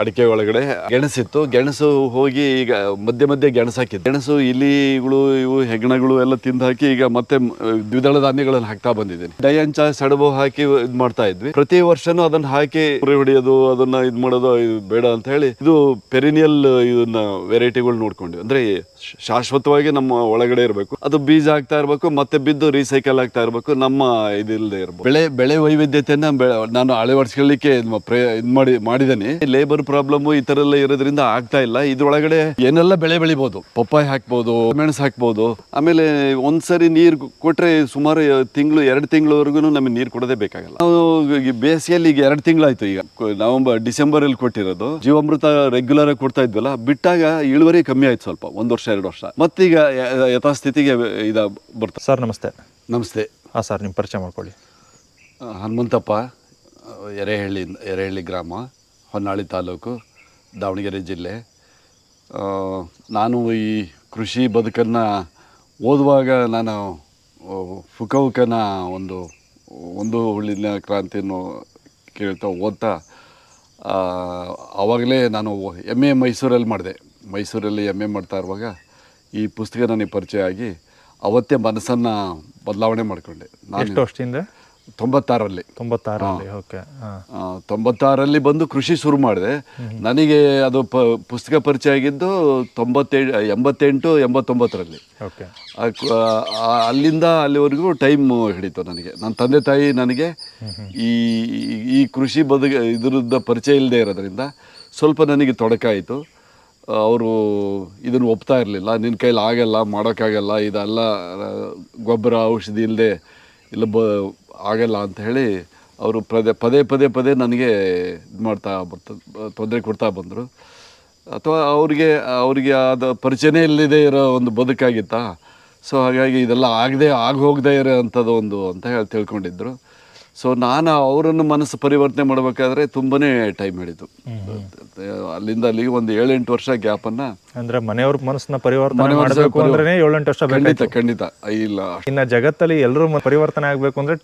ಅಡಿಕೆ ಒಳಗಡೆ ಗೆಣಸಿತ್ತು. ಗೆಣಸು ಹೋಗಿ ಈಗ ಮಧ್ಯೆ ಮಧ್ಯೆ ಗೆಣಸು ಹಾಕಿತ್ತು ಗೆಣಸು ಇಲಿಗಳು, ಇವು ಹೆಗ್ಣಗಳು ಎಲ್ಲ ತಿಂದು ಹಾಕಿ ಈಗ ಮತ್ತೆ ದ್ವಿದಳ ಧಾನ್ಯಗಳನ್ನು ಹಾಕ್ತಾ ಬಂದಿದ್ದೀನಿ. ಡಯಂಚ ಸೆಡಬು ಹಾಕಿ ಇದು ಮಾಡ್ತಾ ಇದ್ವಿ. ಪ್ರತಿ ವರ್ಷನೂ ಅದನ್ನ ಹಾಕಿ ಉರಿ ಹೊಡೆಯೋದು, ಅದನ್ನ ಇದು ಮಾಡೋದು ಬೇಡ ಅಂತ ಹೇಳಿ ಇದು ಪೆರಿನಿಯಲ್ ಇದನ್ನ ವೆರೈಟಿಗಳು ನೋಡ್ಕೊಂಡ್ವಿ. ಅಂದ್ರೆ ಶಾಶ್ವತವಾಗಿ ನಮ್ಮ ಒಳಗಡೆ ಇರಬೇಕು. ಅದು ಬೀಜ ಆಗ್ತಾ ಇರಬೇಕು, ಮತ್ತೆ ಬಿದ್ದು ರೀಸೈಕಲ್ ಆಗ್ತಾ ಇರಬೇಕು, ನಮ್ಮ ಇದಿಲ್ಲದೆ ಇರಬೇಕು ಬೆಳೆ ಬೆಳೆ ವೈವಿಧ್ಯತೆಯನ್ನ ನಾನು ಅಳವಡಿಸ್ಕೊಳ್ಳಿಕ್ಕೆ ಇದು ಮಾಡಿ, ಮಾಡಿದ್ದೇನೆ. ಲೇಬರ್ ಪ್ರಾಬ್ಲಮ್ ಈ ತರ ಎಲ್ಲ ಇರೋದ್ರಿಂದ ಆಗ್ತಾ ಇಲ್ಲ. ಇದ್ರೊಳಗಡೆ ಏನೆಲ್ಲ ಬೆಳೆ ಬೆಳಿಬಹುದು ಪಪ್ಪಾಯಿ ಹಾಕ್ಬೋದು ಮೆಣಸು ಹಾಕ್ಬೋದು. ಆಮೇಲೆ ಒಂದ್ಸರಿ ನೀರು ಕೊಟ್ರೆ ಸುಮಾರು ತಿಂಗಳು ಎರಡು ತಿಂಗಳವರೆಗೂ ನಮಗೆ ನೀರು ಕೊಡೋದೇ ಬೇಕಾಗಲ್ಲ. ನಾವು ಬೇಸಿಗೆಯಲ್ಲಿ ಈಗ ಎರಡು ತಿಂಗಳಾಯ್ತು ಈಗ. ನವೆಂಬರ್ ಡಿಸೆಂಬರ್ ಅಲ್ಲಿ ಕೊಟ್ಟಿರೋದು. ಜೀವಾಮೃತ ರೆಗ್ಯುಲರ್ ಆಗಿ ಕೊಡ್ತಾ ಇದ್ವಲ್ಲ ಬಿಟ್ಟಾಗ ಇಳುವರಿ ಕಮ್ಮಿ ಆಯ್ತು ಸ್ವಲ್ಪ ಒಂದ್ ವರ್ಷ ಎರಡು ವರ್ಷ. ಮತ್ತೀಗ ಯಥಾಸ್ಥಿತಿಗೆ ಇದ ಬರ್ತದೆ ಸರ್ ನಮಸ್ತೆ. ನಮಸ್ತೆ. ಹಾಂ ಸರ್ ನಿಮ್ಮ ಪರಿಚಯ ಮಾಡ್ಕೊಳ್ಳಿ. ಹನುಮಂತಪ್ಪ ಎರೆಹಳ್ಳಿಯಿಂದ ಎರೆಹಳ್ಳಿ ಎರೆಹಳ್ಳಿ ಗ್ರಾಮ. ಹೊನ್ನಾಳಿ ತಾಲೂಕು, ದಾವಣಗೆರೆ ಜಿಲ್ಲೆ. ನಾನು ಈ ಕೃಷಿ ಬದುಕನ್ನು ಓದುವಾಗ ನಾನು ಫುಕೌಕನ ಒಂದು ಒಂದು ಹುಳಿನ ಕ್ರಾಂತಿಯನ್ನು ಕೇಳ್ತಾ ಓದ್ತಾ ಆವಾಗಲೇ ನಾನು ಎಂ ಎ ಮೈಸೂರಲ್ಲಿ ಮಾಡಿದೆ. ಮೈಸೂರಲ್ಲಿ ಎಂ ಎ ಮಾಡ್ತಾ ಇರುವಾಗ ಈ ಪುಸ್ತಕ ನನಗೆ ಪರಿಚಯ ಆಗಿ ಅವತ್ತೇ ಮನಸ್ಸನ್ನು ಬದಲಾವಣೆ ಮಾಡಿಕೊಂಡೆ. ನಾನು ಅಷ್ಟಿಂದ ತೊಂಬತ್ತಾರರಲ್ಲಿ. ತೊಂಬತ್ತಾರಲ್ಲಿ ಓಕೆ ತೊಂಬತ್ತಾರಲ್ಲಿ ಬಂದು ಕೃಷಿ ಶುರು ಮಾಡಿದೆ. ನನಗೆ ಅದು ಪ ಪುಸ್ತಕ ಪರಿಚಯ ಆಗಿದ್ದು ತೊಂಬತ್ತೇಳು ಎಂಬತ್ತೆಂಟು ಎಂಬತ್ತೊಂಬತ್ತರಲ್ಲಿ. ಓಕೆ. ಅಲ್ಲಿಂದ ಅಲ್ಲಿವರೆಗೂ ಟೈಮ್ ಹಿಡಿತು ನನಗೆ. ನನ್ನ ತಂದೆ ತಾಯಿ ನನಗೆ ಈ ಈ ಕೃಷಿ ಬದುಕ ಇದ್ರದ್ದು ಪರಿಚಯ ಇಲ್ಲದೆ ಇರೋದ್ರಿಂದ ಸ್ವಲ್ಪ ನನಗೆ ತೊಡಕಾಯಿತು ಅವರು ಇದನ್ನು ಒಪ್ತಾ ಇರಲಿಲ್ಲ. ನಿನ್ನ ಕೈಲಿ ಆಗಲ್ಲ ಮಾಡೋಕ್ಕಾಗಲ್ಲ ಇದೆಲ್ಲ ಗೊಬ್ಬರ ಔಷಧಿ ಇಲ್ಲದೆ ಇಲ್ಲ ಬ ಆಗಲ್ಲ ಅಂತ ಹೇಳಿ ಅವರು ಪದೇ ಪದೇ ಪದೇ ಪದೇ ನನಗೆ ಇದು ಮಾಡ್ತಾ ಬರ್ತ, ತೊಂದರೆ ಕೊಡ್ತಾ ಬಂದರು. ಅಥವಾ ಅವರಿಗೆ ಅವರಿಗೆ ಆದ ಪರಿಚಯನೇ ಇಲ್ಲದೆ ಇರೋ ಒಂದು ಬದುಕಾಗಿತ್ತಾ? ಸೊ ಹಾಗಾಗಿ ಇದೆಲ್ಲ ಆಗದೆ ಆಗ ಹೋಗದೆ ಇರೋ ಅಂಥದ್ದು ಒಂದು ಅಂತ ಹೇಳಿ, ತಿಳ್ಕೊಂಡಿದ್ರು. ಸೊ ನಾನು ಅವರನ್ನು ಮನಸ್ಸು ಪರಿವರ್ತನೆ ಮಾಡಬೇಕಾದ್ರೆ ತುಂಬನೇ ಟೈಮ್ ಹಿಡಿತು ಅಲ್ಲಿಂದ ಅಲ್ಲಿಗೆ ಒಂದು ಏಳೆಂಟು ವರ್ಷ ಗ್ಯಾಪನ್ನು ಅಂದ್ರೆ ಮನೆಯವ್ರ ಮನಸ್ಸನ್ನ ಪರಿವರ್ತನೆ ಮಾಡಬೇಕು ಅಂದ್ರೆ ಏಳೆಂಟು ವರ್ಷ ಖಂಡಿತ ಖಂಡಿತ. ಇಲ್ಲ. ಇನ್ನ ಜಗತ್ತಲ್ಲಿ ಎಲ್ಲರೂ ಪರಿವರ್ತನೆ ಆಗ್ಬೇಕು ಅಂದ್ರೆ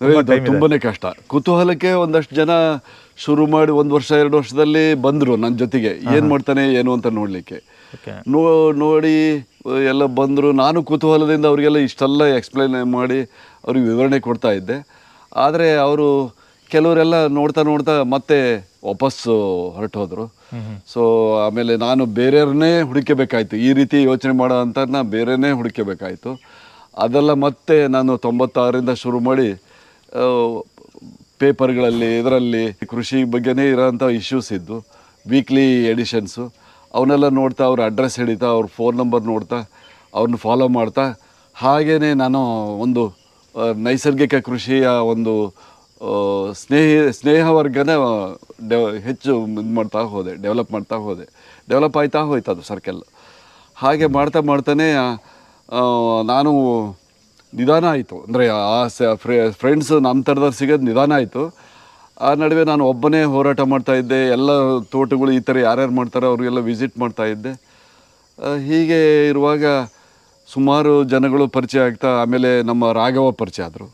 ತುಂಬಾನೇ ಕಷ್ಟ. ಕುತೂಹಲಕ್ಕೆ ಒಂದಷ್ಟು ಜನ ಶುರು ಮಾಡಿ ಒಂದು ವರ್ಷ ಎರಡು ವರ್ಷದಲ್ಲಿ ಬಂದರು ನನ್ನ ಜೊತೆಗೆ. ಏನು ಮಾಡ್ತಾನೆ ಏನು ಅಂತ ನೋಡಲಿಕ್ಕೆ. ನೋ ನೋಡಿ ಎಲ್ಲ ಬಂದರು. ನಾನು ಕುತೂಹಲದಿಂದ ಅವರಿಗೆಲ್ಲ ಇಷ್ಟೆಲ್ಲ ಎಕ್ಸ್ಪ್ಲೈನ್ ಮಾಡಿ ಅವ್ರಿಗೆ ವಿವರಣೆ ಕೊಡ್ತಾ ಇದ್ದೆ. ಆದರೆ ಅವರು ಕೆಲವರೆಲ್ಲ ನೋಡ್ತಾ ನೋಡ್ತಾ ಮತ್ತೆ ವಾಪಸ್ಸು ಹೊರಟೋದ್ರು. ಸೊ ಆಮೇಲೆ ನಾನು ಬೇರೆಯವ್ರನ್ನೇ ಹುಡುಕಬೇಕಾಯಿತು ಈ ರೀತಿ ಯೋಚನೆ ಮಾಡೋ ಅಂತ ನಾನು ಬೇರೆಯೇ ಹುಡುಕಬೇಕಾಯಿತು ಅದೆಲ್ಲ ಮತ್ತೆ ನಾನು ತೊಂಬತ್ತಾರರಿಂದ ಶುರು ಮಾಡಿ ಪೇಪರ್ಗಳಲ್ಲಿ, ಇದರಲ್ಲಿ ಕೃಷಿ ಬಗ್ಗೆನೇ ಇರೋಂಥ ಇಶ್ಯೂಸ್ ಇದ್ದು ವೀಕ್ಲಿ ಎಡಿಷನ್ಸು ಅವನ್ನೆಲ್ಲ ನೋಡ್ತಾ, ಅವ್ರ ಅಡ್ರೆಸ್ ಹಿಡಿತಾ, ಅವ್ರ ಫೋನ್ ನಂಬರ್ ನೋಡ್ತಾ, ಅವ್ರನ್ನ ಫಾಲೋ ಮಾಡ್ತಾ ಹಾಗೇ ನಾನು ಒಂದು ನೈಸರ್ಗಿಕ ಕೃಷಿಯ ಒಂದು ಸ್ನೇಹಿ, ಸ್ನೇಹವರ್ಗನ ಡೆವ, ಹೆಚ್ಚು ಇದು ಮಾಡ್ತಾ ಹೋದೆ, ಡೆವಲಪ್ ಮಾಡ್ತಾ ಹೋದೆ. ಡೆವಲಪ್ ಆಯ್ತಾ ಹೋಯ್ತು ಅದು ಸರ್ಕಲ್. ಹಾಗೆ ಮಾಡ್ತಾ ಮಾಡ್ತಾನೆ ನಾನು ನಿಧಾನ ಆಯಿತು. ಅಂದರೆ ಆ ಫ್ರೆಂಡ್ಸ್ ನಮ್ಮ ಥರದವ್ರು ಸಿಗೋದು ನಿಧಾನ ಆಯಿತು. ಆ ನಡುವೆ ನಾನು ಒಬ್ಬನೇ ಹೋರಾಟ ಮಾಡ್ತಾ ಇದ್ದೆ. ಎಲ್ಲ ತೋಟಗಳು ಈ ಥರ ಯಾರ್ಯಾರು ಮಾಡ್ತಾರೋ ಅವ್ರಿಗೆಲ್ಲ ವಿಸಿಟ್ ಮಾಡ್ತಾ ಇದ್ದೆ. ಹೀಗೆ ಇರುವಾಗ ಸುಮಾರು ಜನಗಳು ಪರಿಚಯ ಆಗ್ತಾ ಆಮೇಲೆ ನಮ್ಮ ರಾಘವ ಪರಿಚಯ ಆದರು.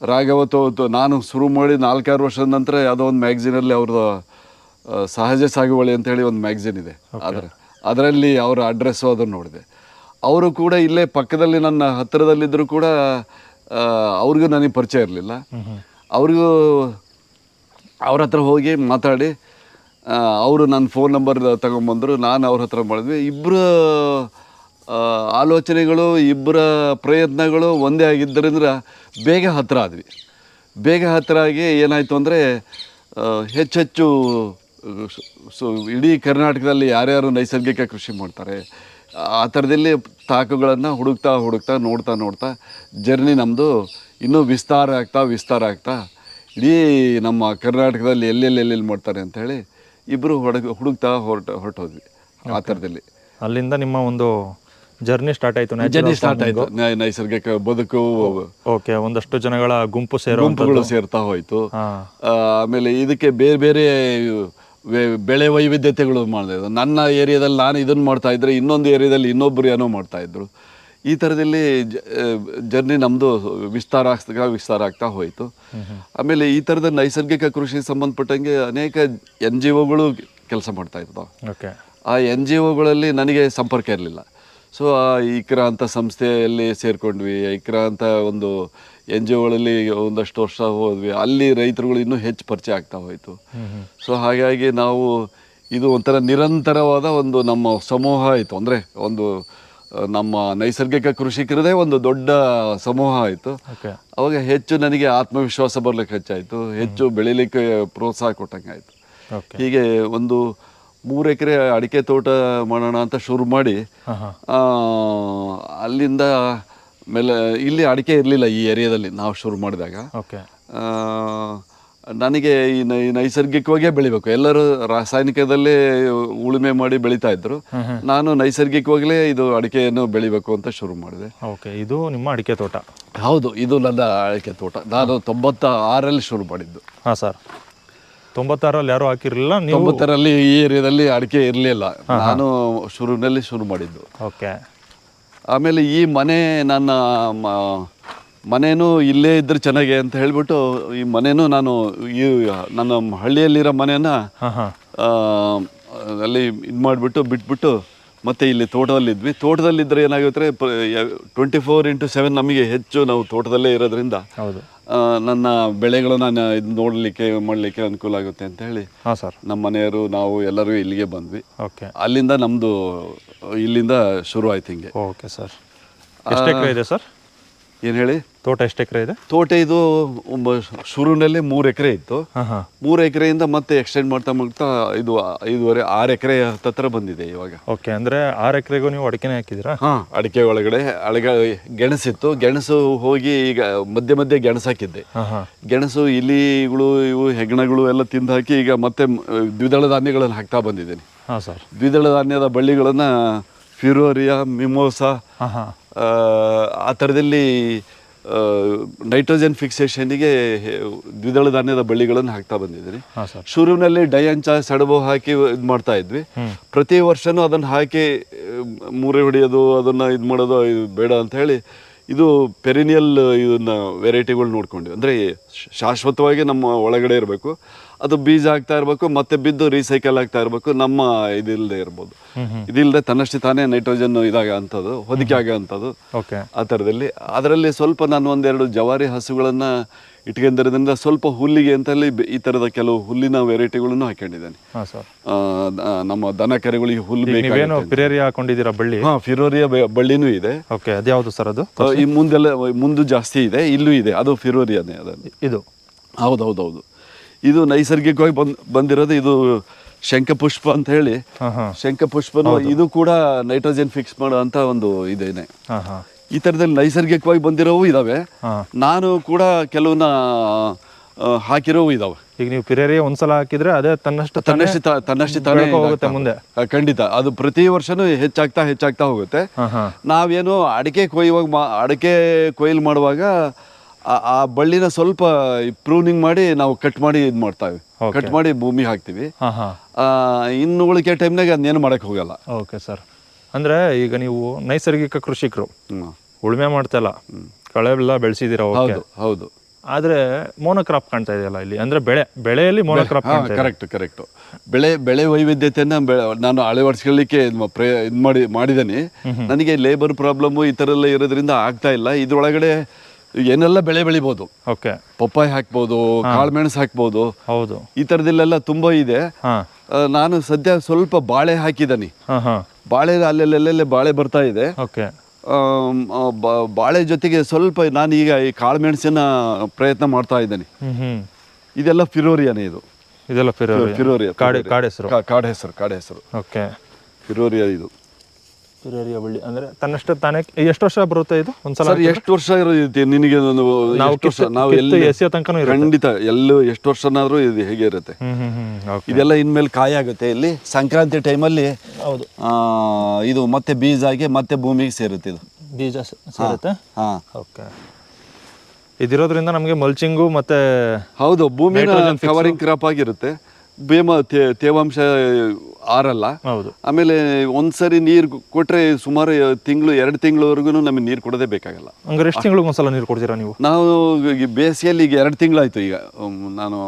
ರಾಘವ ತೋ ನಾನು ಶುರು ಮಾಡಿ ನಾಲ್ಕಾರು ವರ್ಷದ ನಂತರ ಯಾವುದೋ ಒಂದು ಮ್ಯಾಗ್ಝಿನಲ್ಲಿ ಅವ್ರದ್ದು ಸಹಜ ಸಾಗುವಳಿ ಅಂತ ಹೇಳಿ ಒಂದು ಮ್ಯಾಗ್ಝಿನ್ ಇದೆ. ಅದರ ಅದರಲ್ಲಿ ಅವರ ಅಡ್ರೆಸ್ಸು ಅದನ್ನು ನೋಡಿದೆ. ಅವರು ಕೂಡ ಇಲ್ಲೇ ಪಕ್ಕದಲ್ಲಿ ನನ್ನ ಹತ್ತಿರದಲ್ಲಿದ್ದರೂ ಕೂಡ ಅವ್ರಿಗೂ ನನಗೆ ಪರಿಚಯ ಇರಲಿಲ್ಲ. ಅವ್ರಿಗೂ ಅವ್ರ ಹತ್ರ ಹೋಗಿ ಮಾತಾಡಿ ಅವರು ನನ್ನ ಫೋನ್ ನಂಬರ್ ತಗೊಂಬಂದರು ನಾನು ಅವ್ರ ಹತ್ರ ಮಾಡಿದ್ವಿ. ಇಬ್ಬರ ಆಲೋಚನೆಗಳು ಇಬ್ಬರ ಪ್ರಯತ್ನಗಳು ಒಂದೇ ಆಗಿದ್ದರಿಂದ ಬೇಗ ಹತ್ತಿರ ಆದ್ವಿ ಬೇಗ ಹತ್ತಿರ ಆಗಿ ಏನಾಯಿತು ಅಂದರೆ ಹೆಚ್ಚೆಚ್ಚು ಸೊ ಇಡೀ ಕರ್ನಾಟಕದಲ್ಲಿ ಯಾರ್ಯಾರು ನೈಸರ್ಗಿಕ ಕೃಷಿ ಮಾಡ್ತಾರೆ ಆ ಥರದಲ್ಲಿ ತಾಕುಗಳನ್ನು ಹುಡುಕ್ತಾ ಹುಡುಕ್ತಾ ನೋಡ್ತಾ ನೋಡ್ತಾ ಜರ್ನಿ ನಮ್ಮದು ಇನ್ನೂ ವಿಸ್ತಾರ ಆಗ್ತಾ ವಿಸ್ತಾರ ಆಗ್ತಾ ಇಡೀ ನಮ್ಮ ಕರ್ನಾಟಕದಲ್ಲಿ ಎಲ್ಲೆಲ್ಲಿ ಎಲ್ಲೆಲ್ಲಿ ಮಾಡ್ತಾರೆ ಅಂಥೇಳಿ ಇಬ್ಬರು ಹೊಡ ಹುಡುಕ್ತಾ ಹೊರಟ ಹೊರಟೋದ್ವಿ ಆ ಥರದಲ್ಲಿ. ಅಲ್ಲಿಂದ ನಿಮ್ಮ ಒಂದು ಜರ್ನಿ ಸ್ಟಾರ್ಟ್ ಆಯ್ತು ಜರ್ನಿ ಸ್ಟಾರ್ಟ್ ಆಯಿತು. ನೈಸರ್ಗಿಕ ಬದುಕು ಓಕೆ ಒಂದಷ್ಟು ಜನಗಳ ಗುಂಪು ಸೇರೋ ಗುಂಪುಗಳು ಸೇರ್ತಾ ಹೋಯಿತು. ಆ, ಆಮೇಲೆ ಇದಕ್ಕೆ ಬೇರೆ ಬೇರೆ ಬೆಳೆ ವೈವಿಧ್ಯತೆಗಳು ಮಾಡಿದೆ. ನನ್ನ ಏರಿಯಾದಲ್ಲಿ ನಾನು ಇದನ್ನು ಮಾಡ್ತಾ ಇದ್ದರೆ ಇನ್ನೊಂದು ಏರಿಯಾದಲ್ಲಿ ಇನ್ನೊಬ್ಬರು ಏನೋ ಮಾಡ್ತಾ ಇದ್ರು. ಈ ಥರದಲ್ಲಿ ಜರ್ನಿ ನಮ್ಮದು ವಿಸ್ತಾರ ಆಗ್ತಾ ವಿಸ್ತಾರ ಆಗ್ತಾ ಹೋಯಿತು. ಆಮೇಲೆ ಈ ಥರದ ನೈಸರ್ಗಿಕ ಕೃಷಿ ಸಂಬಂಧಪಟ್ಟಂಗೆ ಅನೇಕ ಎನ್ ಜಿ ಒಗಳು ಕೆಲಸ ಮಾಡ್ತಾ ಇದ್ದವು. ಆ ಎನ್ ಜಿ ಒಗಳಲ್ಲಿ ನನಗೆ ಸಂಪರ್ಕ ಇರಲಿಲ್ಲ. ಸೊ ಆ ಇಕ್ರಾ ಅಂತ ಸಂಸ್ಥೆಯಲ್ಲಿ ಸೇರಿಕೊಂಡ್ವಿ. ಇಕ್ರಾ ಅಂತ ಒಂದು ಎನ್ ಜಿ ಒಗಳಲ್ಲಿ ಒಂದಷ್ಟು ವರ್ಷ ಹೋದ್ವಿ. ಅಲ್ಲಿ ರೈತರುಗಳು ಇನ್ನೂ ಹೆಚ್ಚು ಪರಿಚಯ ಆಗ್ತಾ ಹೋಯಿತು. ಸೊ ಹಾಗಾಗಿ ನಾವು ಇದು ಒಂಥರ ನಿರಂತರವಾದ ಒಂದು ನಮ್ಮ ಸಮೂಹ ಆಯಿತು. ಅಂದರೆ ಒಂದು ನಮ್ಮ ನೈಸರ್ಗಿಕ ಕೃಷಿಕರದೇ ಒಂದು ದೊಡ್ಡ ಸಮೂಹ ಆಯಿತು. ಅವಾಗ ಹೆಚ್ಚು ನನಗೆ ಆತ್ಮವಿಶ್ವಾಸ ಬರ್ಲಿಕ್ಕೆ ಹೆಚ್ಚಾಯಿತು. ಹೆಚ್ಚು ಬೆಳಿಲಿಕ್ಕೆ ಪ್ರೋತ್ಸಾಹ ಕೊಟ್ಟಂಗೆ ಆಯಿತು. ಹೀಗೆ ಒಂದು ಮೂರು ಎಕರೆ ಅಡಿಕೆ ತೋಟ ಮಾಡೋಣ ಅಂತ ಶುರು ಮಾಡಿ ಅಲ್ಲಿಂದ ಮೇಲೆ ಇಲ್ಲಿ ಅಡಿಕೆ ಇರಲಿಲ್ಲ ಈ ಏರಿಯಾದಲ್ಲಿ ನಾವು ಶುರು ಮಾಡಿದಾಗ. ನನಗೆ ಈ ನೈ ನೈಸರ್ಗಿಕವಾಗೇ ಬೆಳಿಬೇಕು. ಎಲ್ಲರೂ ರಾಸಾಯನಿಕದಲ್ಲೇ ಉಳುಮೆ ಮಾಡಿ ಬೆಳೀತಾ ಇದ್ರು. ನಾನು ನೈಸರ್ಗಿಕವಾಗಲೇ ಇದು ಅಡಿಕೆಯನ್ನು ಬೆಳಿಬೇಕು ಅಂತ ಶುರು ಮಾಡಿದೆ. ಓಕೆ ಇದು ನಿಮ್ಮ ಅಡಿಕೆ ತೋಟ? ಹೌದು ಇದು ನನ್ನ ಅಡಿಕೆ ತೋಟ. ನಾನು ತೊಂಬತ್ತ ಆರಲ್ಲಿ ಶುರು ಮಾಡಿದ್ದು. ಹಾಂ ಸರ್. ತೊಂಬತ್ತಾರಲ್ಲಿ ಯಾರು ಹಾಕಿರಲಿಲ್ಲ ನೀವು ತೊಂಬತ್ತರಲ್ಲಿ ಈ ಏರಿಯಾದಲ್ಲಿ ಅಡಿಕೆ ಇರಲಿಲ್ಲ. ನಾನು ಶುರುನಲ್ಲಿ ಶುರು ಮಾಡಿದ್ದು. ಓಕೆ. ಆಮೇಲೆ ಈ ಮನೆ ನನ್ನ ಮನೇನು ಇಲ್ಲೇ ಇದ್ರೆ ಚೆನ್ನಾಗೆ ಅಂತ ಹೇಳ್ಬಿಟ್ಟು ಈ ಮನೇನು ನಾನು ಈ ನನ್ನ ಹಳ್ಳಿಯಲ್ಲಿರೋ ಮನೇನ ಅಲ್ಲಿ ಇದು ಮಾಡಿಬಿಟ್ಟು ಬಿಟ್ಬಿಟ್ಟು ಮತ್ತೆ ಇಲ್ಲಿ ತೋಟದಲ್ಲಿದ್ವಿ. ತೋಟದಲ್ಲಿದ್ದರೆ ಏನಾಗುತ್ತೆ ಟ್ವೆಂಟಿ ಫೋರ್ ಇಂಟು ಸೆವೆನ್ ನಮಗೆ ಹೆಚ್ಚು ನಾವು ತೋಟದಲ್ಲೇ ಇರೋದ್ರಿಂದ ಹೌದು. ನನ್ನ ಬೆಳೆಗಳು ನಾನು ಇದು ನೋಡಲಿಕ್ಕೆ ಮಾಡಲಿಕ್ಕೆ ಅನುಕೂಲ ಆಗುತ್ತೆ ಅಂತ ಹೇಳಿ ಹಾಂ ಸರ್. ನಮ್ಮ ಮನೆಯವರು ನಾವು ಎಲ್ಲರೂ ಇಲ್ಲಿಗೆ ಬಂದ್ವಿ. ಓಕೆ. ಅಲ್ಲಿಂದ ನಮ್ಮದು ಇಲ್ಲಿಂದ ಶುರು ಆಯ್ತು ಹಿಂಗೆ. Okay sir. ಎಷ್ಟು ಎಕರೆ ಇದೆ ಸರ್? ಏನು ಹೇಳಿ? ತೋಟ ಎಷ್ಟು ಎಕರೆ ಇದೆ? ತೋಟ ಇದು ಶುರುನಲ್ಲಿ ಮೂರು ಎಕರೆ ಇತ್ತು. ಮೂರು ಎಕರೆಯಿಂದ ಮತ್ತೆ ಎಕ್ಸ್ಟೆಂಡ್ ಮಾಡ್ತಾ ಮಾಡ್ತಾ ಇದು ಐದುವರೆ ಆರು ಎಕರೆ ಹತ್ತತ್ರ ಬಂದಿದೆ ಇವಾಗ. ಓಕೆ ಅಂದರೆ ಆರು ಎಕರೆಗೂ ನೀವು ಅಡಿಕೆನೇ ಹಾಕಿದ್ದೀರಾ? ಹಾಂ ಅಡಿಕೆ ಒಳಗಡೆ ಅಡಿಗೆ ಗೆಣಸಿತ್ತು. ಗೆಣಸು ಹೋಗಿ ಈಗ ಮಧ್ಯೆ ಮಧ್ಯೆ ಗೆಣಸು ಹಾಕಿದ್ದೆ. ಗೆಣಸು ಇಲಿಗಳು ಇವು ಹೆಗ್ಣಗಳು ಎಲ್ಲ ತಿಂದು ಹಾಕಿ ಈಗ ಮತ್ತೆ ದ್ವಿದಳ ಧಾನ್ಯಗಳನ್ನು ಹಾಕ್ತಾ ಬಂದಿದ್ದೀನಿ. ಹಾಂ ಸರ್. ದ್ವಿದಳ ಧಾನ್ಯದ ಬಳ್ಳಿಗಳನ್ನು ಫಿರೋರಿಯಾ ಮಿಮೋಸಾ ಆ, ಥರದಲ್ಲಿ ನೈಟ್ರೋಜನ್ ಫಿಕ್ಸೇಷನ್ಗೆ ದ್ವಿದಳ ಧಾನ್ಯದ ಬಳ್ಳಿಗಳನ್ನು ಹಾಕ್ತಾ ಬಂದಿದ್ದೀನಿ ಶುರುವಿನಲ್ಲಿ ಡಯಂಚ ಸೆಡಬು ಹಾಕಿ ಇದು ಮಾಡ್ತಾ ಇದ್ವಿ. ಪ್ರತಿ ವರ್ಷನೂ ಅದನ್ನು ಹಾಕಿ ಮೂರೆ ಹೊಡೆಯೋದು ಅದನ್ನು ಇದು ಮಾಡೋದು ಬೇಡ ಅಂತ ಹೇಳಿ ಇದು ಪೆರಿನಿಯಲ್ ಇದನ್ನ ವೆರೈಟಿಗಳು ನೋಡ್ಕೊಂಡು. ಅಂದರೆ ಶಾಶ್ವತವಾಗಿ ನಮ್ಮ ಒಳಗಡೆ ಇರಬೇಕು. ಅದು ಬೀಜ ಆಗ್ತಾ ಇರಬೇಕು ಮತ್ತೆ ಬಿದ್ದು ರೀಸೈಕಲ್ ಆಗ್ತಾ ಇರಬೇಕು ನಮ್ಮ ಇದಿಲ್ಲದೆ ಇರ್ಬೋದು. ಇದಿಲ್ಲದೆ ತನ್ನಷ್ಟೇ ತಾನೇ ನೈಟ್ರೋಜನ್ ಇದಾಗ ಅಂಥದ್ದು ಹೊದಿಕೆ ಆಗ ಅಂಥದ್ದು ಆ ಥರದಲ್ಲಿ. ಅದರಲ್ಲಿ ಸ್ವಲ್ಪ ನಾನು ಒಂದೆರಡು ಜವಾರಿ ಹಸುಗಳನ್ನು ಇಟ್ಕೊಂಡಿರೋದ್ರಿಂದ ಸ್ವಲ್ಪ ಹುಲ್ಲಿಗೆ ಅಂತ ಹೇಳಿ ಈ ತರದ ಕೆಲವು ಹುಲ್ಲಿನ ವೆರೈಟಿಗಳನ್ನು ಹಾಕೊಂಡಿದ್ದಾನೆ ನಮ್ಮ ದನ ಕರೆಗಳಿಗೆ ಹುಲ್ಲು ಪಿರೇರಿಯಾ ಹಾಕೊಂಡಿದ್ದೀರಾ ಬಳ್ಳಿ? ಹಾಂ ಫಿರೋರಿಯ ಬಳ್ಳಿನೂ ಇದೆ. ಓಕೆ ಅದ್ಯಾವುದು ಸರ್ ಅದು? ಈ ಮುಂದೆಲ್ಲ ಮುಂದೆ ಜಾಸ್ತಿ ಇದೆ ಇಲ್ಲೂ ಇದೆ ಅದು ಫಿರೋರಿಯಾನೇ ಅದನ್ನು. ಇದು? ಹೌದೌದೌದು. ಇದು ನೈಸರ್ಗಿಕವಾಗಿ ಬಂದ್ ಬಂದಿರೋದು ಇದು ಶಂಖಪುಷ್ಪ ಅಂತ ಹೇಳಿ. ಶಂಖಪುಷ್ಪನು ಇದು ಕೂಡ ನೈಟ್ರೋಜನ್ ಫಿಕ್ಸ್ ಮಾಡೋ ಅಂತ ಒಂದು ಇದೇನೆ. ಈ ಥರದಲ್ಲಿ ನೈಸರ್ಗಿಕವಾಗಿ ಬಂದಿರೋವು ಇದ್ದಾವೆ ನಾನು ಕೂಡ ಕೆಲವನ್ನ ಹಾಕಿರೋವು ಇದಾವೆ. ಈಗ ನೀವು ಪಿರೇರಿ ಒಂದ್ಸಲ ಹಾಕಿದ್ರೆ ಅದೇ ತನ್ನಷ್ಟು ತಾನೇ ತನ್ನಷ್ಟು ತನ್ನಷ್ಟು ತಾನೇ ಹೋಗುತ್ತೆ ಮುಂದೆ. ಖಂಡಿತ. ಅದು ಪ್ರತಿ ವರ್ಷನೂ ಹೆಚ್ಚಾಗ್ತಾ ಹೆಚ್ಚಾಗ್ತಾ ಹೋಗುತ್ತೆ. ನಾವೇನು ಅಡಿಕೆ ಕೊಯ್ಯುವಾಗ ಮಾ ಅಡಿಕೆ ಕೊಯ್ಲು ಮಾಡುವಾಗ ಆ- ಬಳ್ಳಿನ ಸ್ವಲ್ಪ ಪ್ರೂನಿಂಗ್ ಮಾಡಿ ನಾವು ಕಟ್ ಮಾಡಿ ಇದು ಮಾಡ್ತಾವೆ. ಕಟ್ ಮಾಡಿ ಭೂಮಿ ಹಾಕ್ತಿವಿ. ಇನ್ನು ಉಳಿಕೆ ಟೈಮ್ನಾಗ ಅದನ್ನೇನು ಮಾಡಕ್ಕೆ ಹೋಗಲ್ಲ. Okay sir. ಅಂದರೆ ಈಗ ನೀವು ನೈಸರ್ಗಿಕ ಕೃಷಿಕರು. ಉಳುಮೆ ಮಾಡ್ತಲ್ಲ ಕಳೆ ಎಲ್ಲ ಬೆಳೆಸಿದ್ದೀರಾ ಓಕೆ ಹೌದು ಹೌದು. ಆದರೆ ಮೋನೋಕ್ರಾಪ್ ಕಾಣ್ತಾ ಇದೆಯಲ್ಲ ಇಲ್ಲಿ? ಅಂದರೆ ಬೆಳೆ ಬೆಳೆಯಲ್ಲಿ ಮೋನೋಕ್ರಾಪ್ ಕರೆಕ್ಟ್ ಕರೆಕ್ಟ್ ಬೆಳೆ ಬೆಳೆ ವೈವಿಧ್ಯತೆಯನ್ನ ನಾನು ಅಳವಡಿಸ್ಕೊಳ್ಳಿಕ್ಕೆ ಪ್ರಯ ಇದು ಮಾಡಿ ಮಾಡಿದ್ದೀನಿ. ನನಗೆ ಲೇಬರ್ ಪ್ರಾಬ್ಲಮ್ಮು ಈ ಥರ ಎಲ್ಲ ಇರೋದ್ರಿಂದ ಆಗ್ತಾ ಇಲ್ಲ. ಇದ್ರೊಳಗಡೆ ಏನೆಲ್ಲ ಬೆಳೆ ಬೆಳಿಬೋದು? ಓಕೆ. ಪಪ್ಪಾಯಿ ಹಾಕ್ಬೋದು ಕಾಳುಮೆಣಸು ಹಾಕ್ಬೋದು. ಹೌದು. ಈ ಥರದಲ್ಲೆಲ್ಲ ತುಂಬ ಇದೆ. ನಾನು ಸದ್ಯ ಸ್ವಲ್ಪ ಬಾಳೆ ಹಾಕಿದ್ದೀನಿ. ಬಾಳೆ ಅಲ್ಲೆಲ್ಲೆಲ್ಲೆಲ್ಲೆ ಬಾಳೆ ಬರ್ತಾ ಇದೆ. ಓಕೆ. ಬಾಳೆ ಜೊತೆಗೆ ಸ್ವಲ್ಪ ನಾನು ಈಗ ಈ ಕಾಳುಮೆಣಸಿನ ಪ್ರಯತ್ನ ಮಾಡ್ತಾ ಇದ್ದೇನೆ. ಇದೆಲ್ಲ ಫಿರೋರಿಯಾನೇ ಇದು. ಇದೆಲ್ಲ ಫಿರೋರಿಯಾ? ಫಿರೋರಿಯಾ ಕಾಡೆ ಕಾಡು ಹೆಸರು. ಕಾಡು ಹೆಸರು ಕಾಡೆ ಹೆಸರು. ಓಕೆ. ಫಿರೋರಿಯಾ ಇದು. ಫಿರೋರಿಯಾ ಬಳ್ಳಿ ಅಂದ್ರೆ ತನ್ನಷ್ಟು ತಾನೇ ಎಷ್ಟು ವರ್ಷ ಬರುತ್ತೆ ಇದು? ಒಂದ್ಸಲ ಸರ್ ಎಷ್ಟು ವರ್ಷ ಇರುತ್ತೆ ನಿನಗೆ ಒಂದು ನಾವು ಎಷ್ಟು ವರ್ಷ? ನಾವು ಎಲ್ಲಿ ಎಸೆಯೋ ತನಕನೂ ಇರುತ್ತೆ. ಖಂಡಿತ ಎಲ್ಲೂ ಎಷ್ಟು ವರ್ಷನಾದ್ರೂ ಇದು ಹೇಗೆ ಇರುತ್ತೆ? ಇದೆಲ್ಲ ಇನ್ಮೇಲೆ ಕಾಯಿ ಆಗುತ್ತೆ ಇಲ್ಲಿ. ಸಂಕ್ರಾಂತಿ ಟೈಮಲ್ಲಿ ಹೌದು. ಇದು ಮತ್ತೆ ಬೀಜ ಆಗಿ ಮತ್ತೆ ಭೂಮಿಗೆ ಸೇರುತ್ತೆ ಇದು. ಬೀಜ ಸೇರುತ್ತೆ? ಹಾ ಓಕೆ ಇದಿರೋದ್ರಿಂದ ನಮಗೆ ಮಲ್ಚಿಂಗು ಮತ್ತೆ ಹೌದು ಭೂಮಿ. ಕವರಿಂಗ್ ಕ್ರಾಪ್ ಆಗಿರುತ್ತೆ. ಭೀಮ ತೇ- ತೇವಾಂಶ ಆರಲ್ಲ. ಹೌದು. ಆಮೇಲೆ ಒಂದ್ಸರಿ ನೀರು ಕೊಟ್ರೆ ಸುಮಾರು ತಿಂಗಳು ಎರಡು ತಿಂಗಳವರೆಗೂ ನಮಗೆ ನೀರು ಕೊಡೋದೇ ಬೇಕಾಗಲ್ಲ. ಹಂಗಾರೆ ಎಷ್ಟು ತಿಂಗಳಿಗೆ ಒಂದ್ಸಲ ನೀರು ಕೊಡ್ತೀರಾ ನೀವು? ನಾವು ಈ ಬೇಸಿಗೆಯಲ್ಲಿ ಈಗ ಎರಡು ತಿಂಗಳಾಯ್ತು ಈಗ. ನಾನು